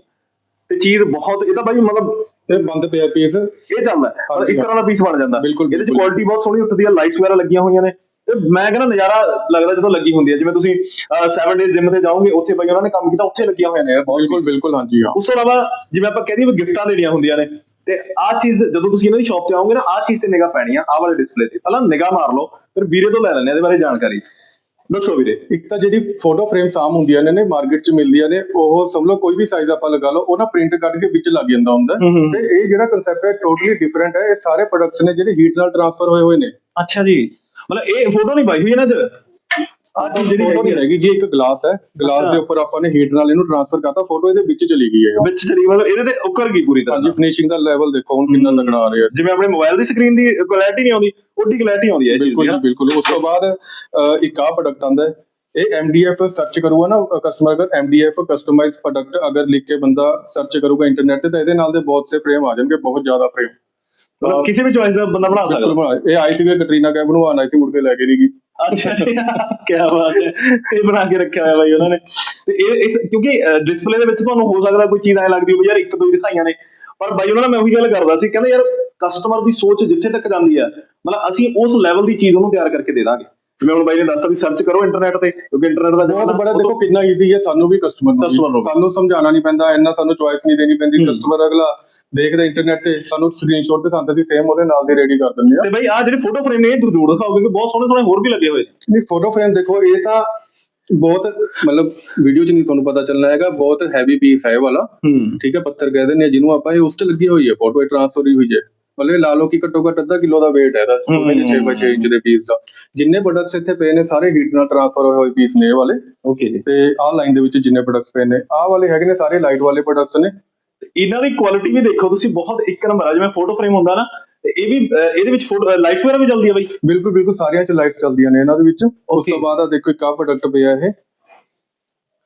ਤੇ ਚੀਜ਼ ਬਹੁਤ ਇਹ ਤਾਂ ਬਾਈ ਮਤਲਬ ਇਹ ਬੰਦ ਪਿਆ ਪੀਸ ਇਹ ਚੱਲਦਾ ਹੈ। ਇਸ ਤਰ੍ਹਾਂ ਦਾ ਪੀਸ ਬਣ ਜਾਂਦਾ। ਇਹਦੇ ਚ। ਕੁਆਲਿਟੀ ਬਹੁਤ ਸੋਹਣੀ ਉੱਠਦੀ ਆ ਲਾਈਟਸ ਵਗੈਰਾ ਲੱਗੀਆਂ ਹੋਈਆਂ ਨੇ। ਤੇ ਮੈਂ ਕਹਿੰਦਾ ਨਜ਼ਾਰਾ ਲੱਗਦਾ ਜਦੋਂ ਲੱਗੀ ਹੁੰਦੀ ਹੈ। ਜਿਵੇਂ ਤੁਸੀਂ 7 ਡੇਜ਼ ਜਿਮ ਤੇ ਜਾਓਗੇ ਉੱਥੇ ਬਾਈ ਉਹਨਾਂ ਨੇ ਕੰਮ ਕੀਤਾ ਉੱਥੇ ਲੱਗੀਆਂ ਹੋਈਆਂ ਨੇ। ਬਿਲਕੁਲ ਬਿਲਕੁਲ ਹਾਂਜੀ ਹਾਂ। ਉਸ ਤੋਂ ਇਲਾਵਾ ਜਿਵੇਂ ਆਪਾਂ ਕਹਿੰਦੇ ਵੀ ਗਿਫਟਾਂ ਦੇਣੀਆਂ ਹੁੰਦੀਆਂ ਨੇ ਤੇ ਆਹ ਚੀਜ਼ ਜਦੋਂ ਤੁਸੀਂ ਇਹਨਾਂ ਦੀ ਸ਼ਾਪ ਤੇ ਆਓਗੇ ਨਾ ਆਹ ਚੀਜ਼ ਤੇ ਨਿਗਾਹ ਪੈਣੀ ਆ ਆਹ ਵਾਲੇ ਡਿਸਪਲੇ ਤੇ। ਪਹਿਲਾਂ ਨਿਗਾਹ ਮਾਰ ਲਓ ਫਿਰ ਵੀਰੇ ਤੋਂ ਲੈ ਲੈਣੇ ਇਹਦੇ ਬਾਰੇ ਜਾਣਕਾਰੀ। ਦੱਸੋ ਵੀਰੇ। ਇੱਕ ਤਾਂ ਜਿਹੜੀ ਫੋਟੋ ਫਰੇਮਸ ਆਮ ਹੁੰਦੀਆਂ ਨੇ ਨੇ ਮਾਰਕੀਟ 'ਚ ਮਿਲਦੀਆਂ ਨੇ ਉਹ ਸਮਝ ਲਓ ਕੋਈ ਵੀ ਸਾਈਜ਼ ਆਪਾਂ ਲਗਾ ਲਓ ਉਹ ਨਾ ਪ੍ਰਿੰਟ ਕੱਢ ਕੇ ਵਿੱਚ ਲੱਗ ਜਾਂਦਾ ਹੁੰਦਾ। ਤੇ ਇਹ ਜਿਹੜਾ ਕਨਸੈਪਟ ਹੈ ਟੋਟਲੀ ਡਿਫਰੈਂਟ ਹੈ। ਇਹ ਸਾਰੇ ਪ੍ਰੋਡਕਟਸ ਨੇ ਜਿਹੜੇ ਹੀਟ ਨਾਲ ਟਰਾਂਸਫਰ ਹੋਏ ਹੋਏ ਨੇ। ਅੱਛਾ ਜੀ। ਮਤਲਬ ਇਹ ਫੋਟੋ ਨਹੀਂ ਪਾਈ ਹੋਈ ਇਹਨਾਂ 'ਚ? ਆਹ ਚੀਜ਼ ਜਿਹੜੀ ਹੈਗੀ ਨਹੀਂ ਆ, ਹੈਗੀ ਜੀ ਇੱਕ ਗਲਾਸ ਹੈ ਗਲਾਸ। ਦੇ ਉੱਪਰ ਆਪਾਂ ਨੇ ਹੀਟ ਨਾਲ ਇਹਨੂੰ ਟਰਾਂਸਫਰ ਕਰਤਾ ਫੋਟੋ ਇਹਦੇ ਵਿੱਚ ਚਲੀ ਗਈ ਹੈ ਵਿੱਚ ਚਲੀ ਮਤਲਬ ਇਹਦੇ ਤੇ ਉੱਕਰ ਗਈ ਪੂਰੀ ਤਰ੍ਹਾਂ। ਹਾਂਜੀ ਫਿਨਿਸ਼ਿੰਗ ਦਾ ਲੈਵਲ ਦੇਖੋ ਹੁਣ ਕਿੰਨਾ ਤਗੜਾ ਆ ਰਿਹਾ। ਜਿਵੇਂ ਆਪਣੇ ਮੋਬਾਈਲ ਦੀ ਸਕਰੀਨ ਦੀ ਕੁਆਲਿਟੀ ਨਹੀਂ ਆਉਂਦੀ ਓਡੀ ਕੁਆਲਿਟੀ ਆਉਂਦੀ ਹੈ ਇਹ ਚੀਜ਼ ਬਿਲਕੁਲ ਦੀ ਨਾ। ਬਿਲਕੁਲ। ਉਸ ਤੋਂ ਬਾਅਦ ਇੱਕ ਆ ਪ੍ਰੋਡਕਟ ਆਂਦਾ ਹੈ। ਇਹ MDF ਸਰਚ ਕਰੂਗਾ ਨਾ ਕਸਟਮਰ ਅਗਰ MDF ਕਸਟਮਾਈਜ਼ ਪ੍ਰੋਡਕਟ ਅਗਰ ਲਿਖ ਕੇ ਬੰਦਾ ਸਰਚ ਕਰੂਗਾ ਇੰਟਰਨੈਟ ਤੇ ਤਾਂ ਇਹਦੇ ਨਾਲ ਦੇ ਬਹੁਤ ਸੇ ਫਰੇਮ ਆ ਜਾਣਗੇ ਬਹੁਤ ਜ਼ਿਆਦਾ ਫਰੇਮ ਮਤਲਬ ਕਿਸੇ ਵੀ ਚੋਇਸ ਦਾ ਬੰਦਾ ਬਣਾ ਸਕਦਾ। ਇਹ ਆਈ ਸੀਗੇ ਕੈਟਰੀਨਾ ਕੈਫ ਬਣਵਾਉਣ ਆਈ ਸੀ ਮੁੜ ਕੇ ਲੈ ਕੇ ਨਹੀਂ ਗਈ। ਅੱਛਾ ਜੀ ਕੀ ਬਾਤ ਹੈ। ਇਹ ਬਣਾ ਕੇ ਰੱਖਿਆ ਹੋਇਆ ਬਾਈ ਉਹਨਾਂ ਨੇ। ਤੇ ਇਹ ਇਸ ਕਿਉਂਕਿ ਡਿਸਪਲੇ ਦੇ ਵਿੱਚ ਤੁਹਾਨੂੰ ਹੋ ਸਕਦਾ ਕੋਈ ਚੀਜ਼ ਐ ਲੱਗਦੀ ਹੋਵੇ ਯਾਰ ਇੱਕ ਦੋ ਹੀ ਦਿਖਾਈਆਂ ਨੇ। ਪਰ ਬਾਈ ਉਹਨਾਂ ਨਾਲ ਮੈਂ ਉਹੀ ਗੱਲ ਕਰਦਾ ਸੀ ਕਹਿੰਦੇ ਯਾਰ ਕਸਟਮਰ ਦੀ ਸੋਚ ਜਿੱਥੇ ਤੱਕ ਜਾਂਦੀ ਆ ਮਤਲਬ ਅਸੀਂ ਉਸ ਲੈਵਲ ਦੀ ਚੀਜ਼ ਉਹਨੂੰ ਤਿਆਰ ਕਰਕੇ ਦੇ ਦਾਂਗੇ। ਜਿਵੇਂ ਹੁਣ ਬਾਈ ਨੇ ਦੱਸਤਾ ਵੀ ਸਰਚ ਕਰੋ ਇੰਟਰਨੈਟ ਤੇ ਕਿਉਂਕਿ ਇੰਟਰਨੈਟ ਦਾ ਬਹੁਤ ਬੜਾ ਤੋਂ- ਦੇਖੋ ਕਿੰਨਾ ਈਜ਼ੀ ਹੈ ਸਾਨੂੰ ਵੀ ਕਸਟਮਰ ਨੂੰ ਨੂੰ। ਸਾਨੂੰ ਸਮਝਾਉਣਾ ਨਹੀਂ ਪੈਂਦਾ ਇੰਨਾ ਸਾਨੂੰ ਚੁਆਇਸ ਨਹੀਂ ਦੇਣੀ ਪੈਂਦੀ। ਕਸਟਮਰ ਅਗਲਾ ਦੇਖਦਾ ਇੰਟਰਨੈਟ ਤੇ ਸਾਨੂੰ ਸਕਰੀਨਸ਼ਾਟ ਦਿਖਾਉਂਦਾ ਸੀ ਸੇਮ ਉਹਦੇ ਨਾਲ ਦੀ ਰੈਡੀ ਕਰ ਦਿੰਦੇ ਆ। ਤੇ ਬਾਈ ਆ ਜਿਹੜੇ ਫੋਟੋ ਫਰੇਮ ਨੇ ਇਹ ਜ਼ਰੂਰ ਦਿਖਾਓ ਕਿਉਂਕਿ ਬਹੁਤ ਸੋਹਣੇ ਸੋਹਣੇ ਹੋਰ ਵੀ ਲੱਗੇ ਹੋਏ ਨੇ। ਨਹੀਂ ਫੋਟੋ ਫਰੇਮ ਦੇਖੋ ਇਹ ਤਾਂ ਬਹੁਤ ਮਤਲਬ ਵੀਡੀਓ 'ਚ ਨਹੀਂ ਤੁਹਾਨੂੰ ਪਤਾ ਚੱਲਣਾ ਹੈਗਾ ਬਹੁਤ ਹੈਵੀ ਪੀਸ ਹੈ ਇਹ ਵਾਲਾ। ਠੀਕ ਹੈ ਪੱਥਰ ਕਹਿ ਦਿੰਦੇ ਆ ਜਿਹਨੂੰ ਆਪਾਂ ਇਹ ਉਸ 'ਚ ਲੱਗੀ ਹੋਈ ਹੈ ਫੋਟੋ ਇਹ ਟ੍ਰਾਂਸਫਰ ਹੋਈ ਹੈ। ਮਤਲਬ ਇਹ ਲਾ ਲਓ ਕਿ ਘੱਟੋ ਘੱਟ ਅੱਧਾ ਕਿਲੋ ਦਾ weight ਹੈ ਇਹਦਾ ਹੂੰ। 6x6 ਇੰਚ ਦੇ ਪੀਸ ਦਾ। ਜਿੰਨੇ ਪ੍ਰੋਡਕਟਸ ਇੱਥੇ ਪਏ ਨੇ ਸਾਰੇ ਹੀਟ ਨਾਲ ਟ੍ਰਾਂਸਫਰ ਹੋਏ ਹੋਏ ਪੀਸ ਨੇ ਇਹ ਵਾਲੇ। ਓਕੇ ਤੇ ਆਹ ਲਾਈਨ ਦੇ ਵਿੱਚ ਜਿੰਨੇ ਪ੍ਰੋਡਕਟਸ ਪਏ ਨੇ ਆਹ ਵਾਲੇ ਹੈਗੇ ਨੇ ਸਾਰੇ ਲਾਈਟ ਵਾਲੇ ਪ੍ਰੋਡਕਟਸ ਨੇ। ਇਹਨਾਂ ਦੀ ਕੁਆਲਿਟੀ ਵੀ ਦੇਖੋ ਤੁਸੀਂ ਬਹੁਤ ਇੱਕ ਨੰਬਰ ਆ। ਜਿਵੇਂ ਫੋਟੋ ਫਰੇਮ ਹੁੰਦਾ ਨਾ ਇਹ ਵੀ ਇਹਦੇ ਵਿੱਚ ਫੋਟੋ ਲਾਈਟਸ ਵਗੈਰਾ ਵੀ ਚੱਲਦੀ ਆ ਬਾਈ? ਬਿਲਕੁਲ ਬਿਲਕੁਲ ਸਾਰਿਆਂ 'ਚ ਲਾਈਟਸ ਚੱਲਦੀਆਂ ਨੇ ਇਹਨਾਂ ਦੇ ਵਿੱਚ। ਉਸ ਤੋਂ ਬਾਅਦ ਆ ਦੇਖੋ ਇੱਕ ਆਹ ਪ੍ਰੋਡਕਟ ਪਿਆ ਇਹ।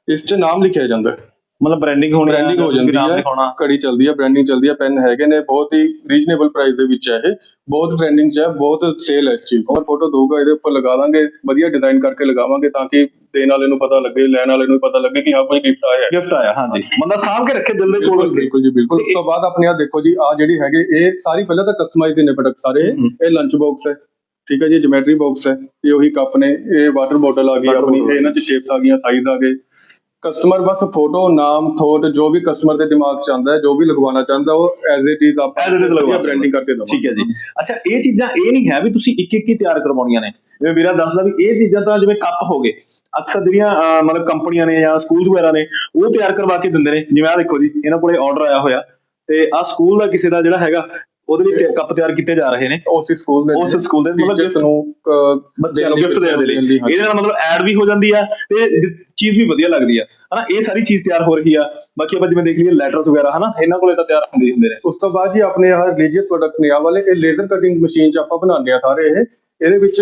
ਇਸ 'ਚ ਨਾਮ ਲਿਖਿਆ ਜਾਂਦਾ। ਹੈ ਮਤਲਬ ਬ੍ਰਾਂਡਿੰਗ ਹੋਣੀ ਬ੍ਰਾਂਡਿੰਗ ਹੋ ਜਾਂਦੀ ਹੈ ਘੜੀ ਚੱਲਦੀ ਹੈ ਬ੍ਰਾਂਡਿੰਗ ਚੱਲਦੀ ਹੈ ਪੈਨ ਹੈਗੇ ਨੇ ਬਹੁਤ ਹੀ ਰੀਜ਼ਨੇਬਲ ਪ੍ਰਾਈਸ ਦੇ ਵਿੱਚ ਹੈ ਇਹ। ਬਹੁਤ ਟ੍ਰੈਂਡਿੰਗ 'ਚ ਹੈ ਬਹੁਤ ਸੇਲ ਹੈ ਇਸ ਚੀਜ਼ ਦੀ। ਫੋਟੋ ਦਊਗਾ ਇਹਦੇ ਉੱਪਰ ਲਗਾ ਦਾਂਗੇ ਵਧੀਆ ਡਿਜ਼ਾਈਨ ਕਰਕੇ ਲਗਾਵਾਂਗੇ ਤਾਂ ਕਿ ਦੇਣ ਵਾਲੇ ਨੂੰ ਪਤਾ ਲੱਗੇ ਲੈਣ ਵਾਲੇ ਨੂੰ ਪਤਾ ਲੱਗੇ ਕਿ ਹਾਂ ਕੋਈ ਗਿਫਟ ਆਇਆ। ਹੈ ਗਿਫਟ ਆਇਆ ਹਾਂਜੀ। ਬੰਦਾ ਸਾਂਭ ਕੇ ਰੱਖੇ ਦਿਲ ਦੇ ਕੋਲ। ਬਿਲਕੁਲ ਜੀ ਬਿਲਕੁਲ। ਉਸ ਤੋਂ ਬਾਅਦ ਆਪਣੇ ਆ ਦੇਖੋ ਜੀ ਆ ਜਿਹੜੀ ਹੈਗੇ ਇਹ ਸਾਰੀ ਪਹਿਲਾਂ ਤਾਂ ਕਸਟਮਾਈਜ਼ ਨੇ ਪ੍ਰੋਡਕਟ ਸਾਰੇ। ਇਹ। ਲੰਚ ਬਾਕਸ ਹੈ ਠੀਕ ਹੈ ਜੀ ਜਿਓਮੈਟਰੀ ਬਾਕਸ ਹੈ ਇਹ ਉਹੀ ਕੱਪ ਨੇ ਇਹ ਵਾਟਰ ਬੋਟਲ ਆ ਗਈ ਆਪਣੀ ਇਹਨਾਂ ਚ ਸ਼ੇਪਸ ਆ ਗਈਆਂ ਸਾਈਜ਼ ਆ ਗਏ। ਕਸਟਮਰ ਬਸ ਫੋਟੋ ਨਾਮ ਥੋਟ ਜੋ ਵੀ ਕਸਟਮਰ ਦੇ ਦਿਮਾਗ ਚ ਆਉਂਦਾ ਹੈ ਜੋ ਵੀ ਲਗਵਾਉਣਾ ਚਾਹੁੰਦਾ ਉਹ ਐਜ਼ ਇਟ ਇਜ਼ ਆਪਾਂ As it is ਲਗਵਾ। ਬ੍ਰਾਂਡਿੰਗ ਕਰਕੇ ਦਵਾਂਗੇ। ਠੀਕ ਹੈ ਜੀ। ਅੱਛਾ ਇਹ ਚੀਜ਼ਾਂ ਇਹ ਨਹੀਂ ਹੈ ਵੀ ਤੁਸੀਂ ਇੱਕ ਇੱਕ ਹੀ ਤਿਆਰ ਕਰਵਾਉਣੀਆਂ ਨੇ। ਜਿਵੇਂ ਵੀਰਾ ਦੱਸਦਾ ਵੀ ਇਹ ਚੀਜ਼ਾਂ ਤਾਂ ਜਿਵੇਂ ਕੱਪ ਹੋ ਗਏ। ਅਕਸਰ ਜਿਹੜੀਆਂ ਮਤਲਬ ਕੰਪਨੀਆਂ ਨੇ ਜਾਂ ਸਕੂਲਸ ਵਗੈਰਾ ਨੇ ਉਹ ਤਿਆਰ ਕਰਵਾ ਕੇ ਦਿੰਦੇ ਨੇ। ਜਿਵੇਂ ਆ ਦੇਖੋ ਜੀ ਇਹਨਾਂ ਕੋਲੇ ਆਰਡਰ ਆਇਆ ਹੋਇਆ। ਤੇ ਆ ਸਕੂਲ ਦਾ ਕਿਸੇ ਦਾ ਜਿਹੜਾ ਹੈਗਾ ਉਹਦੇ ਲਈ ਤੇ- ਕੱਪ ਤਿਆਰ ਕੀਤੇ ਜਾ ਰਹੇ ਨੇ। ਉਸ ਸਕੂਲ ਦੇ ਉਸ ਸਕੂਲ ਦੇ ਮਤਲਬ gift ਨੂੰ ਬੱਚਿਆਂ ਨੂੰ ਗਿਫਟ ਦੇਣ ਦੇ ਲਈ। ਇਹਦੇ ਨਾਲ ਮਤਲਬ ਐਡ ਵੀ ਹੋ ਜਾਂਦੀ ਆ ਤੇ ਚੀਜ਼ ਵੀ ਵਧੀਆ ਲੱਗਦੀ ਆ। ਹਨਾ ਇਹ ਸਾਰੀ ਚੀਜ਼ ਤਿਆਰ ਹੋ ਰਹੀ ਆ। ਬਾਕੀ ਆਪਾਂ ਜਿਵੇਂ ਦੇਖ ਲਈਏ ਲੈਟਰਸ ਵਗੈਰਾ ਹਨਾ ਇਹਨਾਂ ਕੋਲੇ ਤਾਂ ਤਿਆਰ ਹੁੰਦੇ ਹੁੰਦੇ ਨੇ। ਉਸ ਤੋਂ ਬਾਅਦ ਜੀ ਆਪਣੇ ਆਹ ਰਿਲੀਜੀਅਸ ਪ੍ਰੋਡਕਟ ਨੇ ਆ ਵਾਲੇ ਇਹ ਲੇਜ਼ਰ ਕਟਿੰਗ ਮਸ਼ੀਨ ਚ ਆਪਾਂ ਬਣਾਉਂਦੇ ਆ ਸਾਰੇ ਇਹ। ਇਹਦੇ ਵਿੱਚ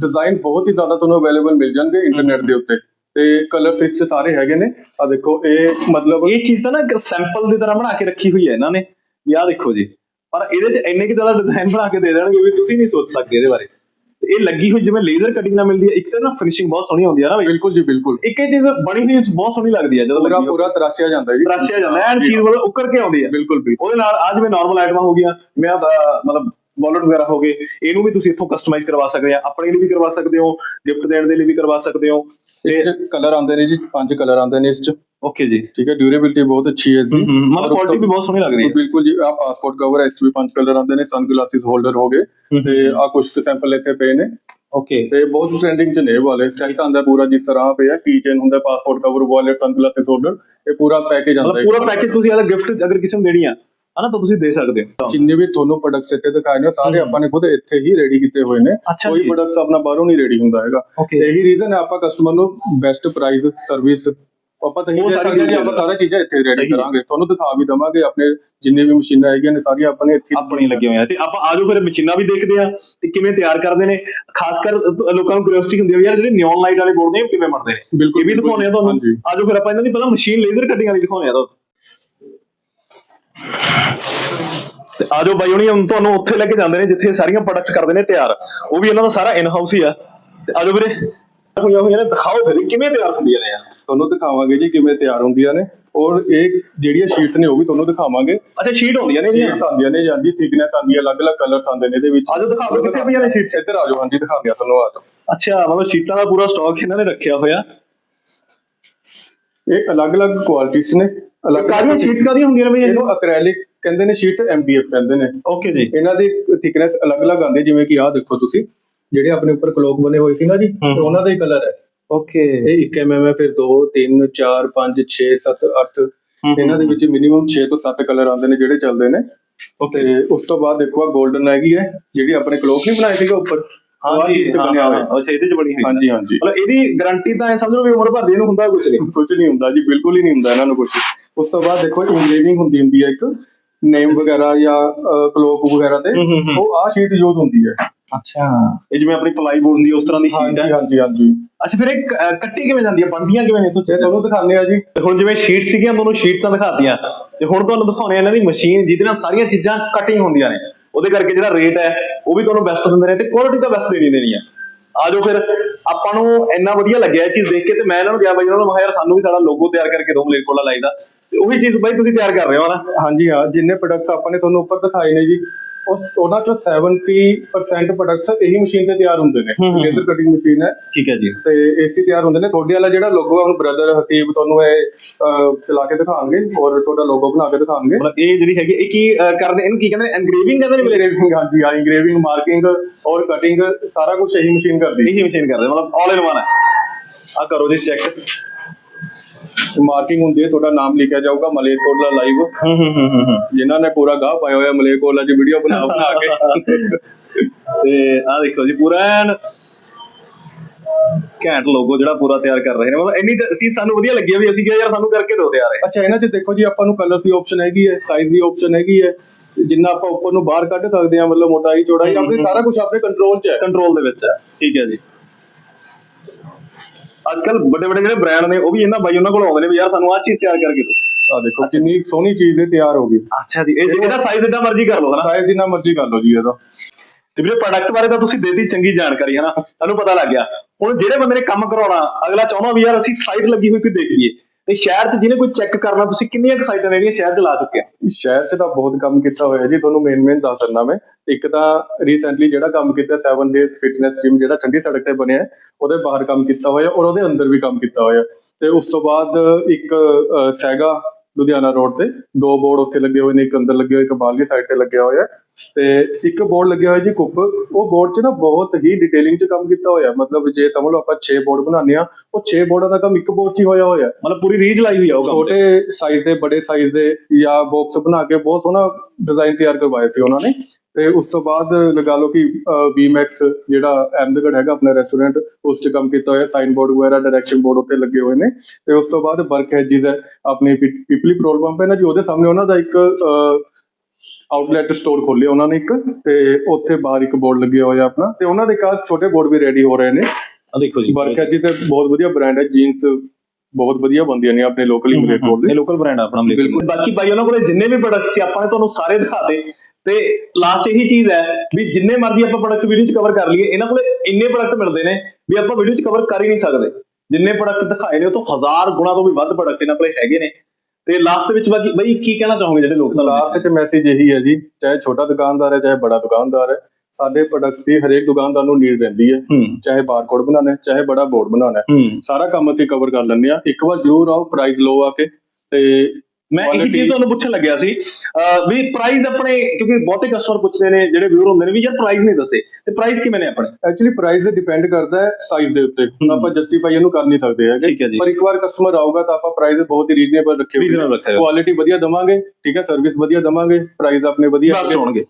ਡਿਜ਼ਾਈਨ ਬਹੁਤ ਹੀ ਜ਼ਿਆਦਾ ਤੁਹਾਨੂੰ ਅਵੇਲੇਬਲ ਮਿਲ ਜਾਣਗੇ ਇੰਟਰਨੈਟ ਦੇ ਉੱਤੇ। ਤੇ ਕਲਰਸ ਇਸ ਚ ਸਾਰੇ ਹੈਗੇ ਨੇ। ਆ ਦੇਖੋ ਇਹ ਮਤਲਬ ਇਹ ਚੀਜ਼ ਤਾਂ ਨਾ ਇੱਕ ਸੈਂਪਲ ਦੀ ਤਰ੍ਹਾਂ ਬਣਾ ਕੇ ਰੱਖੀ ਹੋਈ ਹੈ ਇਹਨਾਂ ਨੇ। ਵੀ ਆਹ ਦੇਖੋ ਜੀ। ਪਰ ਇਹਦੇ 'ਚ ਇੰਨੇ ਕਿ ਜ਼ਿਆਦਾ ਡਿਜ਼ਾਈਨ ਬਣਾ ਕੇ ਦੇ ਦੇਣਗੇ ਵੀ ਤੁਸੀਂ ਨਹੀਂ ਸੋਚ ਸਕਦੇ ਇਹਦੇ ਬਾਰੇ। ਤੇ ਇਹ ਲੱਗੀ ਹੋਈ ਜਿਵੇਂ ਲੇਜ਼ਰ ਕਟਿੰਗ ਨਾਲ ਮਿਲਦੀ ਹੈ ਇੱਕ ਤਾਂ ਨਾ ਫਿਨਿਸ਼ਿੰਗ ਬਹੁਤ ਸੋਹਣੀ ਹੁੰਦੀ ਹੈ ਨਾ ਬਈ। ਬਿਲਕੁਲ ਜੀ ਬਿਲਕੁਲ। ਇੱਕ ਇਹ ਚੀਜ਼ ਬਣੀ ਹੋਈ ਬਹੁਤ ਸੋਹਣੀ ਲੱਗਦੀ ਹੈ ਜਦੋਂ ਪੂਰਾ ਲੱਗੀ ਪੂਰਾ ਤਰਾਸ਼ਿਆ ਜਾਂਦਾ ਜੀ। ਤਰਾਸ਼ਿਆ ਜਾਂਦਾ ਐਨ ਚੀਜ਼ ਮਤਲਬ ਉੱਕਰ ਕੇ ਆਉਂਦੀ ਹੈ ਬਿਲਕੁਲ ਬਿਲਕੁਲ। ਉਹਦੇ ਨਾਲ ਆ ਜਿਵੇਂ ਨਾਰਮਲ ਆਈਟਮਾਂ ਹੋ ਗਈਆਂ ਮੈਂ ਮਤਲਬ ਵਾਲਟ ਵਗੈਰਾ ਹੋ ਗਏ ਇਹਨੂੰ ਵੀ ਤੁਸੀਂ ਇੱਥੋਂ ਕਸਟਮਾਈਜ਼ ਕਰਵਾ ਸਕਦੇ ਆ ਆਪਣੇ ਲਈ ਵੀ ਕਰਵਾ ਸਕਦੇ ਹੋ ਗਿਫਟ ਦੇਣ ਦੇ ਲਈ ਵੀ ਕਰਵਾ ਸਕਦੇ ਹੋ। ਚ ਕਲਰ ਆਉਂਦੇ ਨੇ ਜੀ ਪੰਜ ਕਲਰ ਆਉਂਦੇ ਨੇ ਇਸ ਚ। ਓਕੇ ਜੀ। ਠੀਕ ਹੈ ਡਿਊਰੇਬਿਲਟੀ ਬਹੁਤ ਅੱਛੀ ਹੈ ਇਸ ਦੀ ਮਤਲਬ ਔਰ ਉਸ ਕੁਆਲਿਟੀ ਵੀ ਬਹੁਤ ਸੋਹਣੀ ਲੱਗਦੀ ਹੈ। ਬਿਲਕੁਲ ਜੀ ਆ ਪਾਸਪੋਰਟ ਕਵਰ ਹੈ ਵੀ ਪੰਜ ਕਲਰ ਆਉਂਦੇ ਨੇ ਸਨ ਗਲਾਸਿਸ ਹੋਲਡਰ ਹੋ ਗਏ ਤੇ ਆ ਕੁਝ ਸੈਂਪਲ ਇੱਥੇ ਪਏ ਨੇ। ਓਕੇ ਤੇ ਬਹੁਤ ਟ੍ਰੈਂਡਿੰਗ ਚ ਨੇ ਵਾਲੇ ਸੈੱਟ ਆਉਂਦਾ ਪੂਰਾ ਜਿਸ ਤਰ੍ਹਾਂ ਪਿਆ ਕੀ ਚੇਨ ਹੁੰਦਾ passport cover wallet sunglasses holder ਇਹ ਪੂਰਾ ਪੈਕੇਜ ਆਉਂਦਾ ਮਤਲਬ ਪੂਰਾ ਪੈਕੇਜ ਤੁਸੀਂ ਆਦਾ ਗਿਫਟ ਅਗਰ ਕਿਸੇ ਨੂੰ ਦੇਣੀ ਆ ਹਨਾ ਤਾਂ ਤੁਸੀਂ ਦੇ ਸਕਦੇ ਹੋ। ਜਿੰਨੇ ਵੀ ਤੁਹਾਨੂੰ ਪ੍ਰੋਡਕਟਸ ਇੱਥੇ ਦਿਖਾਏ ਨੇ ਸਾਰੇ। ਆਪਾਂ ਨੇ ਖੁਦ ਇੱਥੇ ਹੀ ਰੈਡੀ ਕੀਤੇ ਹੋਏ ਨੇ। ਕੋਈ। ਪ੍ਰੋਡਕਟਸ ਆਪਣਾ ਬਾਹਰੋਂ ਨਹੀਂ ਰੈਡੀ ਹੁੰਦਾ ਹੈਗਾ। ਇਹੀ ਰੀਜ਼ਨ ਹੈ ਆਪਾਂ ਕਸਟਮਰ ਨੂੰ ਬੈਸਟ ਪ੍ਰਾਈਸ ਸਰਵਿਸ ਆਪਾਂ ਤਾਂ ਹੀ ਉਹ ਕਹਿ ਸਾਰੀ ਸਕਦੇ ਹਾਂ ਕਿ ਚੀਜ਼ਾਂ ਆਪਾਂ ਸਾਰੀਆਂ ਚੀਜ਼ਾਂ ਇੱਥੇ ਰੈਡੀ। ਕਰਾਂਗੇ। ਤੁਹਾਨੂੰ ਦਿਖਾ ਵੀ ਦਵਾਂਗੇ ਆਪਣੇ ਜਿੰਨੇ ਵੀ ਮਸ਼ੀਨਾਂ ਹੈਗੀਆਂ ਨੇ ਸਾਰੀਆਂ ਆਪਣੇ ਇੱਥੇ ਆਪਣੀ ਲੱਗੀਆਂ ਹੋਈਆਂ ਤੇ ਆਪਾਂ ਆਜੋ ਫਿਰ ਮਸ਼ੀਨਾਂ ਵੀ ਦੇਖਦੇ ਆ ਤੇ ਕਿਵੇਂ ਤਿਆਰ ਕਰਦੇ ਨੇ। ਖਾਸ ਕਰ ਲੋਕਾਂ ਨੂੰ ਕਿਉਰਿਓਸਿਟੀ ਹੁੰਦੀ ਹੈ ਯਾਰ ਜਿਹੜੇ ਨਿਓਨ ਲਾਈਟ ਵਾਲੇ ਬੋਰਡ ਨੇ ਕਿਵੇਂ ਬਣਦੇ ਨੇ? ਬਿਲਕੁਲ ਇਹ ਵੀ ਦਿਖਾਉਣੇ ਆ ਤੁਹਾਨੂੰ। ਆਜੋ ਫਿਰ ਆਪਾਂ ਇਹਨਾਂ ਦੀ ਪਹਿਲਾਂ ਮਸ਼ੀਨ ਲੇਜ਼ਰ ਕਟਿੰਗ ਵਾਲੀ ਦਿਖਾਉਣੇ ਆ ਤੁਹਾਨੂੰ। ਤੇ ਆਜੋ ਬਾਈ ਹੁਣੀ ਹੁਣ ਤੁਹਾਨੂੰ ਉੱਥੇ ਲੈ ਕੇ ਜਾਂਦੇ ਨੇ ਜਿੱਥੇ ਸਾਰੀਆਂ ਪ੍ਰੋਡਕਟ ਕਰਦੇ ਨੇ ਤਿਆਰ। ਉਹ ਵੀ ਇਹਨਾਂ ਦਾ ਸਾਰਾ ਇਨ ਹਾਊਸ ਹੀ ਆ। ਤੇ ਆਜੋ ਵੀਰੇ। ਹੋਈਆਂ ਹੋਈਆਂ ਨੇ ਦਿਖਾਓ ਫਿਰ ਕਿਵੇਂ ਤਿਆਰ ਹੁੰਦੀਆਂ ਨੇ ਯਾਰ? ਤੁਹਾਨੂੰ ਦਿਖਾਵਾਂਗੇ ਜੀ ਕਿਵੇਂ ਤਿਆਰ ਹੁੰਦੀਆਂ ਨੇ। ਔਰ ਇਹ ਜਿਹੜੀਆਂ ਸ਼ੀਟਸ ਨੇ ਉਹ ਵੀ ਤੁਹਾਨੂੰ ਦਿਖਾਵਾਂਗੇ। ਅੱਛਾ ਸ਼ੀਟ ਹੁੰਦੀਆਂ ਨੇ ਇਹਦੀਆਂ ਸ਼ੀਟਸ ਆਉਂਦੀਆਂ ਨੇ ਜਾਂਦੀ ਥਿਕਨੈਸ ਆਉਂਦੀ ਹੈ ਅਲੱਗ-ਅਲੱਗ ਕਲਰਸ ਆਉਂਦੇ ਨੇ ਇਹਦੇ ਵਿੱਚ। ਆਜੋ ਦਿਖਾ ਦਿਓ ਕਿੱਥੇ ਪਈਆਂ ਨੇ sheets? ਇੱਧਰ ਆ ਜਾਓ ਹਾਂਜੀ ਦਿਖਾਉਂਦੇ ਆ ਤੁਹਾਨੂੰ ਆ ਜਾਓ ਅੱਛਾ ਮਤਲਬ ਸ਼ੀਟਾਂ ਦਾ ਪੂਰਾ ਸਟਾਕ ਇਹਨਾਂ ਨੇ ਰੱਖਿਆ ਹੋਇਆ। ਇਹ ਅਲੱਗ-ਅਲੱਗ ਕੁਆਲਿਟੀਆਂ ਨੇ ਅਲੱਗ ਕਾਰੀਆਂ ਸ਼ੀਟਸ ਕਾਦੀਆਂ ਹੁੰਦੀਆਂ ਨੇ ਬਈ ਇਹਨੂੰ ਐਕ੍ਰੈਲਿਕ ਕਹਿੰਦੇ ਨੇ ਸ਼ੀਟਸ ਐਮਡੀਐਫ ਕਹਿੰਦੇ ਨੇ। ਓਕੇ ਜੀ। ਇਹਨਾਂ ਦੀ ਥਿਕਨੈਸ ਅਲੱਗ-ਅਲੱਗ ਆਉਂਦੀ ਜਿਵੇਂ ਕਿ ਆਹ ਦੇਖੋ ਤੁਸੀਂ ਜਿਹੜੇ ਆਪਣੇ ਉੱਪਰ ਕਲੋਕ ਬਣੇ ਹੋਏ ਸੀ ਨਾ ਜੀ ਉਹਨਾਂ ਦਾ ਹੀ ਕਲਰ ਹੈ। ਓਕੇ ਇਹ 1 mm ਹੈ ਫਿਰ 2 3 4 5 6 7 8 ਇਹਨਾਂ ਦੇ ਵਿੱਚ ਮਿਨੀਮਮ 6 ਤੋਂ 7 ਕਲਰ ਆਉਂਦੇ ਨੇ ਜਿਹੜੇ ਚੱਲਦੇ ਨੇ। ਤੇ ਉਸ ਤੋਂ ਬਾਅਦ ਦੇਖੋ ਆ 골ਡਨ ਹੈਗੀ ਹੈ ਜਿਹੜੀ ਆਪਣੇ ਕਲੋਕ ਨਹੀਂ ਬਣਾਏ ਸੀਗੇ ਉੱਪਰ। ਹਾਂ ਆਹ ਜੀ ਚੀਜ਼ ਤੇ ਹਾਂ, ਬਣਿਆ ਹਾਂ, ਹੋਇਆ। ਅੱਛਾ ਇਹਦੇ ਚ ਬਣੀ ਹੋਈ ਹਾਂਜੀ ਹਾਂਜੀ। ਮਤਲਬ ਇਹਦੀ ਗਾਰੰਟੀ ਤਾਂ ਐ ਸਮਝ ਲਓ ਵੀ ਉਮਰ ਭਰ ਦੀ ਇਹਨੂੰ ਹੁੰਦਾ ਕੁਝ ਨਹੀਂ। ਕੁਝ ਨਹੀਂ ਹੁੰਦਾ ਜੀ ਬਿਲਕੁਲ ਹੀ ਨਹੀਂ ਹੁੰਦਾ ਇਹਨਾਂ ਨੂੰ ਕੁਝ ਉਸ ਤੋਂ ਬਾਅਦ ਦੇਖੋ ਹੁੰਦੀ ਹੁੰਦੀ ਹੈ ਇੱਕ। ਨੇਮ ਵਗੈਰਾ ਜਾਂ ਕਲੋਕ ਵਗੈਰਾ ਤੇ। ਉਹ ਆ ਸ਼ੀਟ ਯੂਜ਼ ਹੁੰਦੀ ਹੈ। ਅੱਛਾ। ਇਹ ਜਿਵੇਂ ਆਪਣੀ ਪਲਾਈ ਬੋਰਡ ਹੁੰਦੀ ਹੈ ਉਸ ਤਰ੍ਹਾਂ ਦੀ ਸ਼ੀਟ ਹਾਂਜੀ ਹੈ। ਹਾਂਜੀ ਹਾਂਜੀ ਅੱਛਾ ਫਿਰ ਇਹ ਕ- ਕੱਟੀ ਕਿਵੇਂ ਜਾਂਦੀ ਹੈ? ਬਣਦੀਆਂ ਕਿਵੇਂ ਨੇ ਤੁਸੀਂ ਤੁਹਾਨੂੰ ਦਿਖਾਉਂਦੇ ਆ ਜੀ। ਹੁਣ ਜਿਵੇਂ ਸ਼ੀਟ ਸੀਗੀਆਂ ਤੁਹਾਨੂੰ ਸ਼ੀਟ ਤਾਂ ਦਿਖਾਤੀਆਂ। ਤੇ ਹੁਣ ਤੁਹਾਨੂੰ ਦਿਖਾਉਣੇ ਆ ਇਹਨਾਂ ਦੀ ਮਸ਼ੀਨ ਜਿਹਦੇ ਨਾਲ ਸਾਰੀਆਂ ਚੀਜ਼ਾਂ ਕਟਿੰਗ ਹੁੰਦੀਆਂ ਨੇ। ਉਹਦੇ ਕਰਕੇ ਜਿਹੜਾ ਰੇਟ ਹੈ ਉਹ ਵੀ ਤੁਹਾਨੂੰ ਬੈਸਟ ਦਿੰਦੇ ਨੇ ਤੇ ਕੁਆਲਿਟੀ ਤਾਂ ਬੈਸਟ ਦੇਣੀ ਦੇਣੀ ਹੈ। ਆਜੋ ਫਿਰ। ਆਪਾਂ ਨੂੰ ਇੰਨਾ ਵਧੀਆ ਲੱਗਿਆ ਇਹ ਚੀਜ਼ ਦੇਖ ਕੇ ਤੇ ਮੈਂ ਇਹਨਾਂ ਨੂੰ ਕਿਹਾ ਬਾਈ ਉਹਨਾਂ ਨੂੰ, ਮੈਂ ਕਿਹਾ ਯਾਰ ਸਾਨੂੰ ਵੀ ਸਾਡਾ ਲੋਗੋ ਤਿਆਰ ਕਰਕੇ ਦਿਓ ਮਲੇਰਕੋਟਲਾ ਲਾਈ ਦਾ। ਤੇ ਉਹੀ ਚੀਜ਼ ਬਾਈ ਤੁਸੀਂ ਤਿਆਰ ਕਰ ਰਹੇ ਹੋ ਨਾ ਹਾਂਜੀ ਹਾਂ, ਜਿੰਨੇ ਪ੍ਰੋਡਕਟਸ ਆਪਾਂ ਨੇ ਤੁਹਾਨੂੰ ਉੱਪਰ ਦਿਖਾਏ ਨੇ ਜੀ ਉਸ ਉਹਨਾਂ ਚੋਂ 70% ਪ੍ਰੋਡਕਟਸ ਇਹੀ ਮਸ਼ੀਨ ਤੇ ਤਿਆਰ ਹੁੰਦੇ ਨੇ। ਹੂੰ ਹੂੰ। ਲੇਜ਼ਰ ਕਟਿੰਗ ਮਸ਼ੀਨ ਹੈ। ਠੀਕ ਹੈ ਜੀ। ਤੇ ਇਸ ਤੇ ਤਿਆਰ ਹੁੰਦੇ ਨੇ। ਤੁਹਾਡੇ ਵਾਲਾ ਜਿਹੜਾ ਲੋਗੋ ਹੈ ਹੁਣ ਬ੍ਰਦਰ ਹਸੀਬ ਤੁਹਾਨੂੰ ਇਹ ਅਹ, ਚਲਾ ਕੇ ਦਿਖਾਣਗੇ ਔਰ ਤੁਹਾਡਾ ਲੋਗੋ ਬਣਾ ਕੇ ਦਿਖਾਣਗੇ। ਮਤਲਬ ਇਹ ਜਿਹੜੀ ਹੈਗੀ ਇਹ ਕੀ ਅਹ, ਕਰਦੇ ਇਹਨੂੰ ਕੀ ਕਹਿੰਦੇ ਐਨਗ੍ਰੇਵਿੰਗ ਕਹਿੰਦੇ ਨੇ ਮਲੇਰਕੋਟਲਾ ਇੰਗਰੇਵਿੰਗ ਹਾਂਜੀ ਹਾਂ ਇੰਗਰੇਵਿੰਗ ਮਾਰਕਿੰਗ ਔਰ ਕਟਿੰਗ ਸਾਰਾ ਕੁਝ ਇਹੀ ਮਸ਼ੀਨ ਕਰਦੀ ਹੈ ਇਹੀ ਮਸ਼ੀਨ ਕਰਦੇ ਮਤਲਬ ਆਲ ਇਨ ਵਨ ਹੈ। ਆ ਕਰੋ ਜੀ ਚੈੱਕ ਮਾਰਕਿੰਗ ਹੁੰਦੀ ਹੈ ਤੁਹਾਡਾ ਨਾਮ ਲਿਖਿਆ ਜਾਊਗਾ ਮਲੇਰਕੋਟਲਾ ਲਾਈਵ ਹੂੰ ਹੂੰ ਹੂੰ ਹੂੰ ਜਿਨ੍ਹਾਂ ਨੇ ਪੂਰਾ ਗਾਹ ਪਾਇਆ ਹੋਇਆ ਮਲੇਰਕੋਟਲਾ ਦੀ ਵੀਡੀਓ ਬਣਾ ਬਣਾ ਕੇ। ਤੇ ਆ ਦੇਖੋ ਜੀ ਪੂਰਾ ਐਨ ਘੈਂਟ ਲੋਗੋ ਜਿਹੜਾ ਪੂਰਾ ਤਿਆਰ ਕਰ ਰਹੇ ਨੇ। ਮਤਲਬ ਇੰਨੀ ਚੀਜ਼ ਸਾਨੂੰ ਵਧੀਆ ਲੱਗੀ ਆ ਵੀ ਅਸੀਂ ਕਿਹਾ ਯਾਰ ਸਾਨੂੰ ਕਰਕੇ ਦਿਓ ਤਿਆਰ ਇਹ। ਅੱਛਾ ਇਹਨਾਂ 'ਚ ਦੇਖੋ ਜੀ ਆਪਾਂ ਨੂੰ ਕਲਰ ਦੀ ਆਪਸ਼ਨ ਹੈਗੀ ਹੈ ਸਾਈਜ਼ ਦੀ ਆਪਸ਼ਨ ਹੈਗੀ ਹੈ। ਜਿੰਨਾ ਆਪਾਂ ਉੱਪਰ ਨੂੰ ਬਾਹਰ ਕੱਢ ਸਕਦੇ ਹਾਂ ਮਤਲਬ ਮੋਟਾਈ ਚੌੜਾਈ ਆਪਣੇ ਸਾਰਾ ਕੁਝ ਆਪਣੇ ਕੰਟਰੋਲ 'ਚ ਹੈ। ਕੰਟਰੋਲ ਦੇ ਵਿੱਚ ਹੈ। ਠੀਕ ਹੈ ਜੀ। ਅੱਜ ਕੱਲ ਵੱਡੇ ਵੱਡੇ ਜਿਹੜੇ ਬ੍ਰਾਂਡ ਨੇ ਉਹ ਵੀ ਇਹਨਾਂ ਬਾਈ ਉਹਨਾਂ ਕੋਲ ਆਉਂਦੇ ਨੇ ਵੀ ਯਾਰ ਸਾਨੂੰ ਆਹ ਚੀਜ਼ ਤਿਆਰ ਕਰਕੇ ਦਿਓ। ਆ ਦੇਖੋ ਕਿੰਨੀ ਸੋਹਣੀ ਚੀਜ਼ ਇਹ ਤਿਆਰ ਹੋ ਗਈ। ਅੱਛਾ ਜੀ ਇਹ ਇਹਦਾ ਸਾਈਜ਼ ਜਿੱਦਾਂ ਮਰਜ਼ੀ ਕਰ ਲਓ ਹਨਾ? ਸਾਈਜ਼ ਜਿੰਨਾ ਮਰਜ਼ੀ ਕਰ ਲਓ ਜੀ ਇਹਦਾ। ਤੇ ਵੀਰੇ ਪ੍ਰੋਡਕਟ ਬਾਰੇ ਤਾਂ ਤੁਸੀਂ ਦੇਤੀ ਚੰਗੀ ਜਾਣਕਾਰੀ ਹੈ ਨਾ ਤੁਹਾਨੂੰ ਪਤਾ ਲੱਗ ਗਿਆ। ਹੁਣ ਜਿਹੜੇ ਬੰਦੇ ਨੇ ਕੰਮ ਕਰਾਉਣਾ ਅਗਲਾ ਚਾਹੁੰਦਾ ਵੀ ਯਾਰ ਅਸੀਂ ਸਾਈਟ ਲੱਗੀ ਹੋਈ ਕੋਈ ਦੇਖ ਲਈਏ। ਤੇ ਸ਼ਹਿਰ 'ਚ ਜਿਹਨੇ ਕੋਈ ਚੈੱਕ ਕਰਨਾ ਤੁਸੀਂ ਕਿੰਨੀਆਂ ਕੁ ਜਿਹੜੀਆਂ ਸ਼ਹਿਰ 'ਚ ਲਾ ਚੁੱਕੇ ਆ? ਸ਼ਹਿਰ 'ਚ ਤਾਂ ਬਹੁਤ ਕੰਮ ਕੀਤਾ ਹੋਇਆ ਜੀ ਤੁਹਾਨੂੰ ਮੇਨ ਮੇਨ ਦੱਸ ਦਿੰਦਾ ਮੈਂ। ਇੱਕ ਤਾਂ ਰੀਸੈਂਟਲੀ ਜਿਹੜਾ ਕੰਮ ਕੀਤਾ 7 ਡੇਜ਼ ਫਿਟਨੈਸ ਜਿਮ ਜਿਹੜਾ ਠੰਡੀ ਸੜਕ ਤੇ ਬਣਿਆ ਹੈ, ਉਹਦੇ ਬਾਹਰ ਕੰਮ ਕੀਤਾ ਹੋਇਆ ਔਰ ਉਹਦੇ ਅੰਦਰ ਵੀ ਕੰਮ ਕੀਤਾ ਹੋਇਆ। ਤੇ ਉਸ ਤੋਂ ਬਾਅਦ ਇੱਕ ਸੈਗਾ ਲੁਧਿਆਣਾ ਰੋਡ ਤੇ ਦੋ ਬੋਰਡ ਉੱਥੇ ਲੱਗੇ ਹੋਏ ਨੇ ਇੱਕ ਅੰਦਰ ਲੱਗੇ ਹੋਏ ਇੱਕ ਬਾਹਰਲੀ ਸਾਈਡ ਤੇ ਲੱਗਿਆ ਹੋਇਆ। ਤੇ ਇੱਕ ਬੋਰਡ ਲੱਗਿਆ ਹੋਇਆ ਜੀ ਕੁੱਪ। ਉਹ ਬੋਰਡ 'ਚ ਨਾ ਬਹੁਤ ਹੀ ਡਿਟੇਲਿੰਗ 'ਚ ਕੰਮ ਕੀਤਾ ਹੋਇਆ। ਮਤਲਬ ਜੇ ਸਮਝ ਲਓ ਆਪਾਂ 6 ਬੋਰਡ ਬਣਾਉਂਦੇ ਆ ਉਹ 6 ਬੋਰਡਾਂ ਦਾ ਕੰਮ ਇੱਕ ਬੋਰਡ 'ਚ ਹੀ ਹੋਇਆ ਹੋਇਆ। ਮਤਲਬ ਪੂਰੀ ਰੀਜ ਲਾਈ ਹੋਈ ਆ ਉਹ ਕੰਮ। ਛੋਟੇ ਸਾਈਜ਼ ਦੇ ਬੜੇ ਸਾਈਜ਼ ਦੇ ਜਾਂ ਬਾਕਸ ਬਣਾ ਕੇ ਬਹੁਤ ਸੋਹਣਾ ਡਿਜ਼ਾਈਨ ਤਿਆਰ ਕਰਵਾਏ ਸੀ ਉਹਨਾਂ ਨੇ। ਤੇ ਉਸ ਤੋਂ ਬਾਅਦ ਲਗਾ ਲਓ ਕਿ ਬੀਮੈਕਸ ਜਿਹੜਾ ਅਹਿਮਦਗੜ ਹੈਗਾ ਆਪਣਾ ਰੈਸਟੋਰੈਂਟ ਉਸ 'ਚ ਕੰਮ ਕੀਤਾ ਹੋਇਆ। ਸਾਈਨ ਬੋਰਡ ਵਗੈਰਾ ਡਾਇਰੈਕਸ਼ਨ ਬੋਰਡ ਉੱਤੇ ਲੱਗੇ ਹੋਏ ਨੇ। ਤੇ ਉਸ ਤੋਂ ਬਾਅਦ ਵਰਕ ਹੈਜਿਸ ਹੈ ਆਪਣੀ ਪਿਪਲੀ ਪੈਟਰੋਲ ਪੰਪ ਹੈ ਨਾ ਜੀ ਉਹਦੇ ਸਾਹਮਣੇ ਉਹਨਾਂ ਦਾ ਇੱਕ ਆਊਟਲੈਟ ਸਟੋਰ ਖੋਲਿਆ ਉਹਨਾਂ ਨੇ ਇੱਕ ਤੇ ਉੱਥੇ ਬਾਹਰ ਇੱਕ ਬੋਰਡ ਲੱਗਿਆ ਹੋਇਆ ਆਪਣਾ ਤੇ ਉਹਨਾਂ ਦੇ ਕਾਲ ਛੋਟੇ ਬੋਰਡ ਵੀ ਰੈਡੀ ਹੋ ਰਹੇ ਨੇ। ਆ ਦੇਖੋ ਜੀ। ਵਰਕ ਹੈਜਿਸ ਬਹੁਤ ਵਧੀਆ ਬ੍ਰਾਂਡ ਹੈ ਜੀਨਸ ਬਹੁਤ ਵਧੀਆ ਬਣਦੀਆਂ ਨੇ ਆਪਣੇ ਲੋਕਲੀ ਮਲੇਰਕੋਟ ਦੇ ਇਹ ਲੋਕਲ ਬ੍ਰਾਂਡ ਆ ਆਪਣਾ ਬਿਲਕੁਲ। ਬਾਕੀ ਬਾਈ ਉਹਨਾਂ ਕੋਲੇ ਜਿੰਨੇ ਵੀ ਪ੍ਰੋਡਕਟ ਸੀ ਆਪਾਂ ਨੇ ਤੁਹਾਨੂੰ ਸਾਰੇ ਦਿਖਾਤੇ ਤੇ ਲਾਸਟ ਇਹੀ ਚੀਜ਼ ਹੈ ਵੀ ਜਿੰਨੇ ਮਰਜ਼ੀ ਆਪਾਂ ਪ੍ਰੋਡਕਟ ਵੀਡੀਓ ਚ ਕਵਰ ਕਰ ਲਈਏ ਇਹਨਾਂ ਕੋਲੇ ਇੰਨੇ ਪ੍ਰੋਡਕਟ ਮਿਲਦੇ ਨੇ ਵੀ ਆਪਾਂ ਵੀਡੀਓ ਚ ਕਵਰ ਕਰ ਹੀ ਨਹੀਂ ਸਕਦੇ। ਜਿੰਨੇ ਪ੍ਰੋਡਕਟ ਦਿਖਾਏ ਨੇ ਉਹ ਤੋਂ ਹਜ਼ਾਰ ਗੁਣਾ ਤੋਂ ਵੀ ਵੱਧ ਪ੍ਰੋਡਕਟ ਇਹਨਾਂ ਕੋਲੇ ਹੈਗੇ ਨੇ। ਤੇ ਲਾਸਟ ਦੇ ਵਿੱਚ ਬਾਕੀ ਬਈ ਕੀ ਕਹਿਣਾ ਚਾਹੋਗੇ ਜਿਹੜੇ ਲੋਕ ਤੁਹਾਨੂੰ ਲਾਸਟ 'ਚ ਮੈਸੇਜ ਇਹੀ ਹੈ ਜੀ ਚਾਹੇ ਛੋਟਾ ਦੁਕਾਨਦਾਰ ਹੈ ਚਾਹੇ ਬੜਾ ਦੁਕਾਨਦਾਰ ਹੈ ਸਾਡੇ ਪ੍ਰੋਡਕਟਸ ਦੀ ਹਰੇਕ ਦੁਕਾਨਦਾਰ ਨੂੰ ਨੀਡ ਰਹਿੰਦੀ ਹੈ। ਚਾਹੇ ਬਾਰਕੋਡ ਬਣਾਉਣਾ ਹੈ ਚਾਹੇ ਬੜਾ ਬੋਰਡ ਬਣਾਉਣਾ ਹੈ। ਸਾਰਾ ਕੰਮ ਅਸੀਂ ਕਵਰ ਕਰ ਲੈਂਦੇ ਆ ਇੱਕ ਵਾਰ ਜ਼ਰੂਰ ਆਓ ਪ੍ਰਾਈਸ ਲਓ ਆ ਕੇ ਤੇ ਮੈਂ ਇੱਕ Quality- ਚੀਜ਼ ਤੁਹਾਨੂੰ ਪੁੱਛਣ ਲੱਗਿਆ ਸੀ ਵੀ ਪ੍ਰਾਈਸ ਆਪਣੇ ਕਿਉਂਕਿ ਬਹੁਤੇ ਕਸਟਮਰ ਪੁੱਛਦੇ ਨੇ ਜਿਹੜੇ ਵਿਊਅਰ ਹੁੰਦੇ ਨੇ ਵੀ ਯਾਰ ਪ੍ਰਾਈਸ ਨਹੀਂ ਦੱਸੇ ਤੇ ਪ੍ਰਾਈਸ ਕਿਵੇਂ ਨੇ ਆਪਣੇ? ਐਕਚੁਅਲੀ ਪ੍ਰਾਈਸ ਡਿਪੈਂਡ ਕਰਦਾ ਹੈ ਸਾਈਜ਼ ਦੇ ਉੱਤੇ। ਹੁਣ ਆਪਾਂ ਜਸਟੀਫਾਈ ਇਹਨੂੰ ਕਰ ਨਹੀਂ ਸਕਦੇ ਹੈਗੇ। ਠੀਕ ਹੈ ਜੀ। ਪਰ ਇੱਕ ਵਾਰ ਕਸਟਮਰ ਆਊਗਾ ਤਾਂ ਆਪਾਂ ਪ੍ਰਾਈਸ ਬਹੁਤ ਹੀ ਰੀਜ਼ਨੇਬਲ ਰੱਖੇ ਰੱਖਿਆ ਹੋਇਆ। ਕੁਆਲਿਟੀ ਵਧੀਆ ਦਵਾਂਗੇ ਠੀਕ ਹੈ ਸਰਵਿਸ ਵਧੀਆ ਦਵਾਂਗੇ ਪ੍ਰਾਈਸ ਆਪਣੇ ਵਧੀਆ ਹੋਣਗੇ।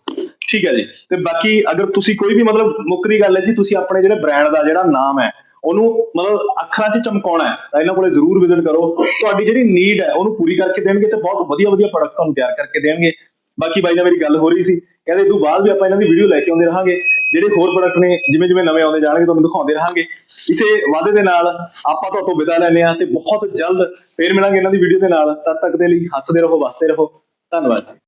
ਠੀਕ ਹੈ ਜੀ। ਤੇ ਬਾਕੀ ਅਗਰ ਤੁਸੀਂ ਕੋਈ ਵੀ ਮਤਲਬ ਮੁੱਕ ਦੀ ਗੱਲ ਹੈ ਜੀ ਤੁਸੀਂ ਆਪਣੇ ਜਿਹੜੇ ਬ੍ਰਾਂਡ ਦਾ ਜਿਹੜਾ ਨਾਮ ਹੈ ਉਹਨੂੰ ਮਤਲਬ ਅੱਖਰਾਂ 'ਚ ਚਮਕਾਉਣਾ ਹੈ, ਤਾਂ ਇਹਨਾਂ ਕੋਲੇ ਜ਼ਰੂਰ ਵਿਜ਼ਿਟ ਕਰੋ। ਤੁਹਾਡੀ ਜਿਹੜੀ ਨੀਡ ਹੈ, ਉਹਨੂੰ ਪੂਰੀ ਕਰਕੇ ਦੇਣਗੇ ਤੇ ਬਹੁਤ ਵਧੀਆ ਵਧੀਆ ਪ੍ਰੋਡਕਟ ਤੁਹਾਨੂੰ ਤਿਆਰ ਕਰਕੇ ਦੇਣਗੇ। ਬਾਕੀ ਬਾਈ ਨਾਲ ਮੇਰੀ ਗੱਲ ਹੋ ਰਹੀ ਸੀ, ਕਹਿੰਦੇ ਇਸ ਤੋਂ ਬਾਅਦ ਵੀ ਆਪਾਂ ਇਹਨਾਂ ਦੀ ਵੀਡੀਓ ਲੈ ਕੇ ਆਉਂਦੇ ਰਹਾਂਗੇ। ਜਿਹੜੇ ਹੋਰ ਪ੍ਰੋਡਕਟ ਨੇ ਜਿਵੇਂ ਜਿਵੇਂ ਨਵੇਂ ਆਉਂਦੇ ਜਾਣਗੇ, ਤੁਹਾਨੂੰ ਦਿਖਾਉਂਦੇ ਰਹਾਂਗੇ। ਇਸੇ ਵਾਅਦੇ ਦੇ ਨਾਲ ਆਪਾਂ ਤੁਹਾਡੇ ਤੋਂ ਵਿਦਾ ਲੈਂਦੇ ਹਾਂ ਤੇ ਬਹੁਤ ਜਲਦ ਫੇਰ ਮਿਲਾਂਗੇ ਇਹਨਾਂ ਦੀ ਵੀਡੀਓ ਦੇ ਨਾਲ। ਤਦ ਤੱਕ ਦੇ ਲਈ ਹੱਸਦੇ ਰਹੋ, ਵਸਦੇ ਰਹੋ। ਧੰਨਵਾਦ।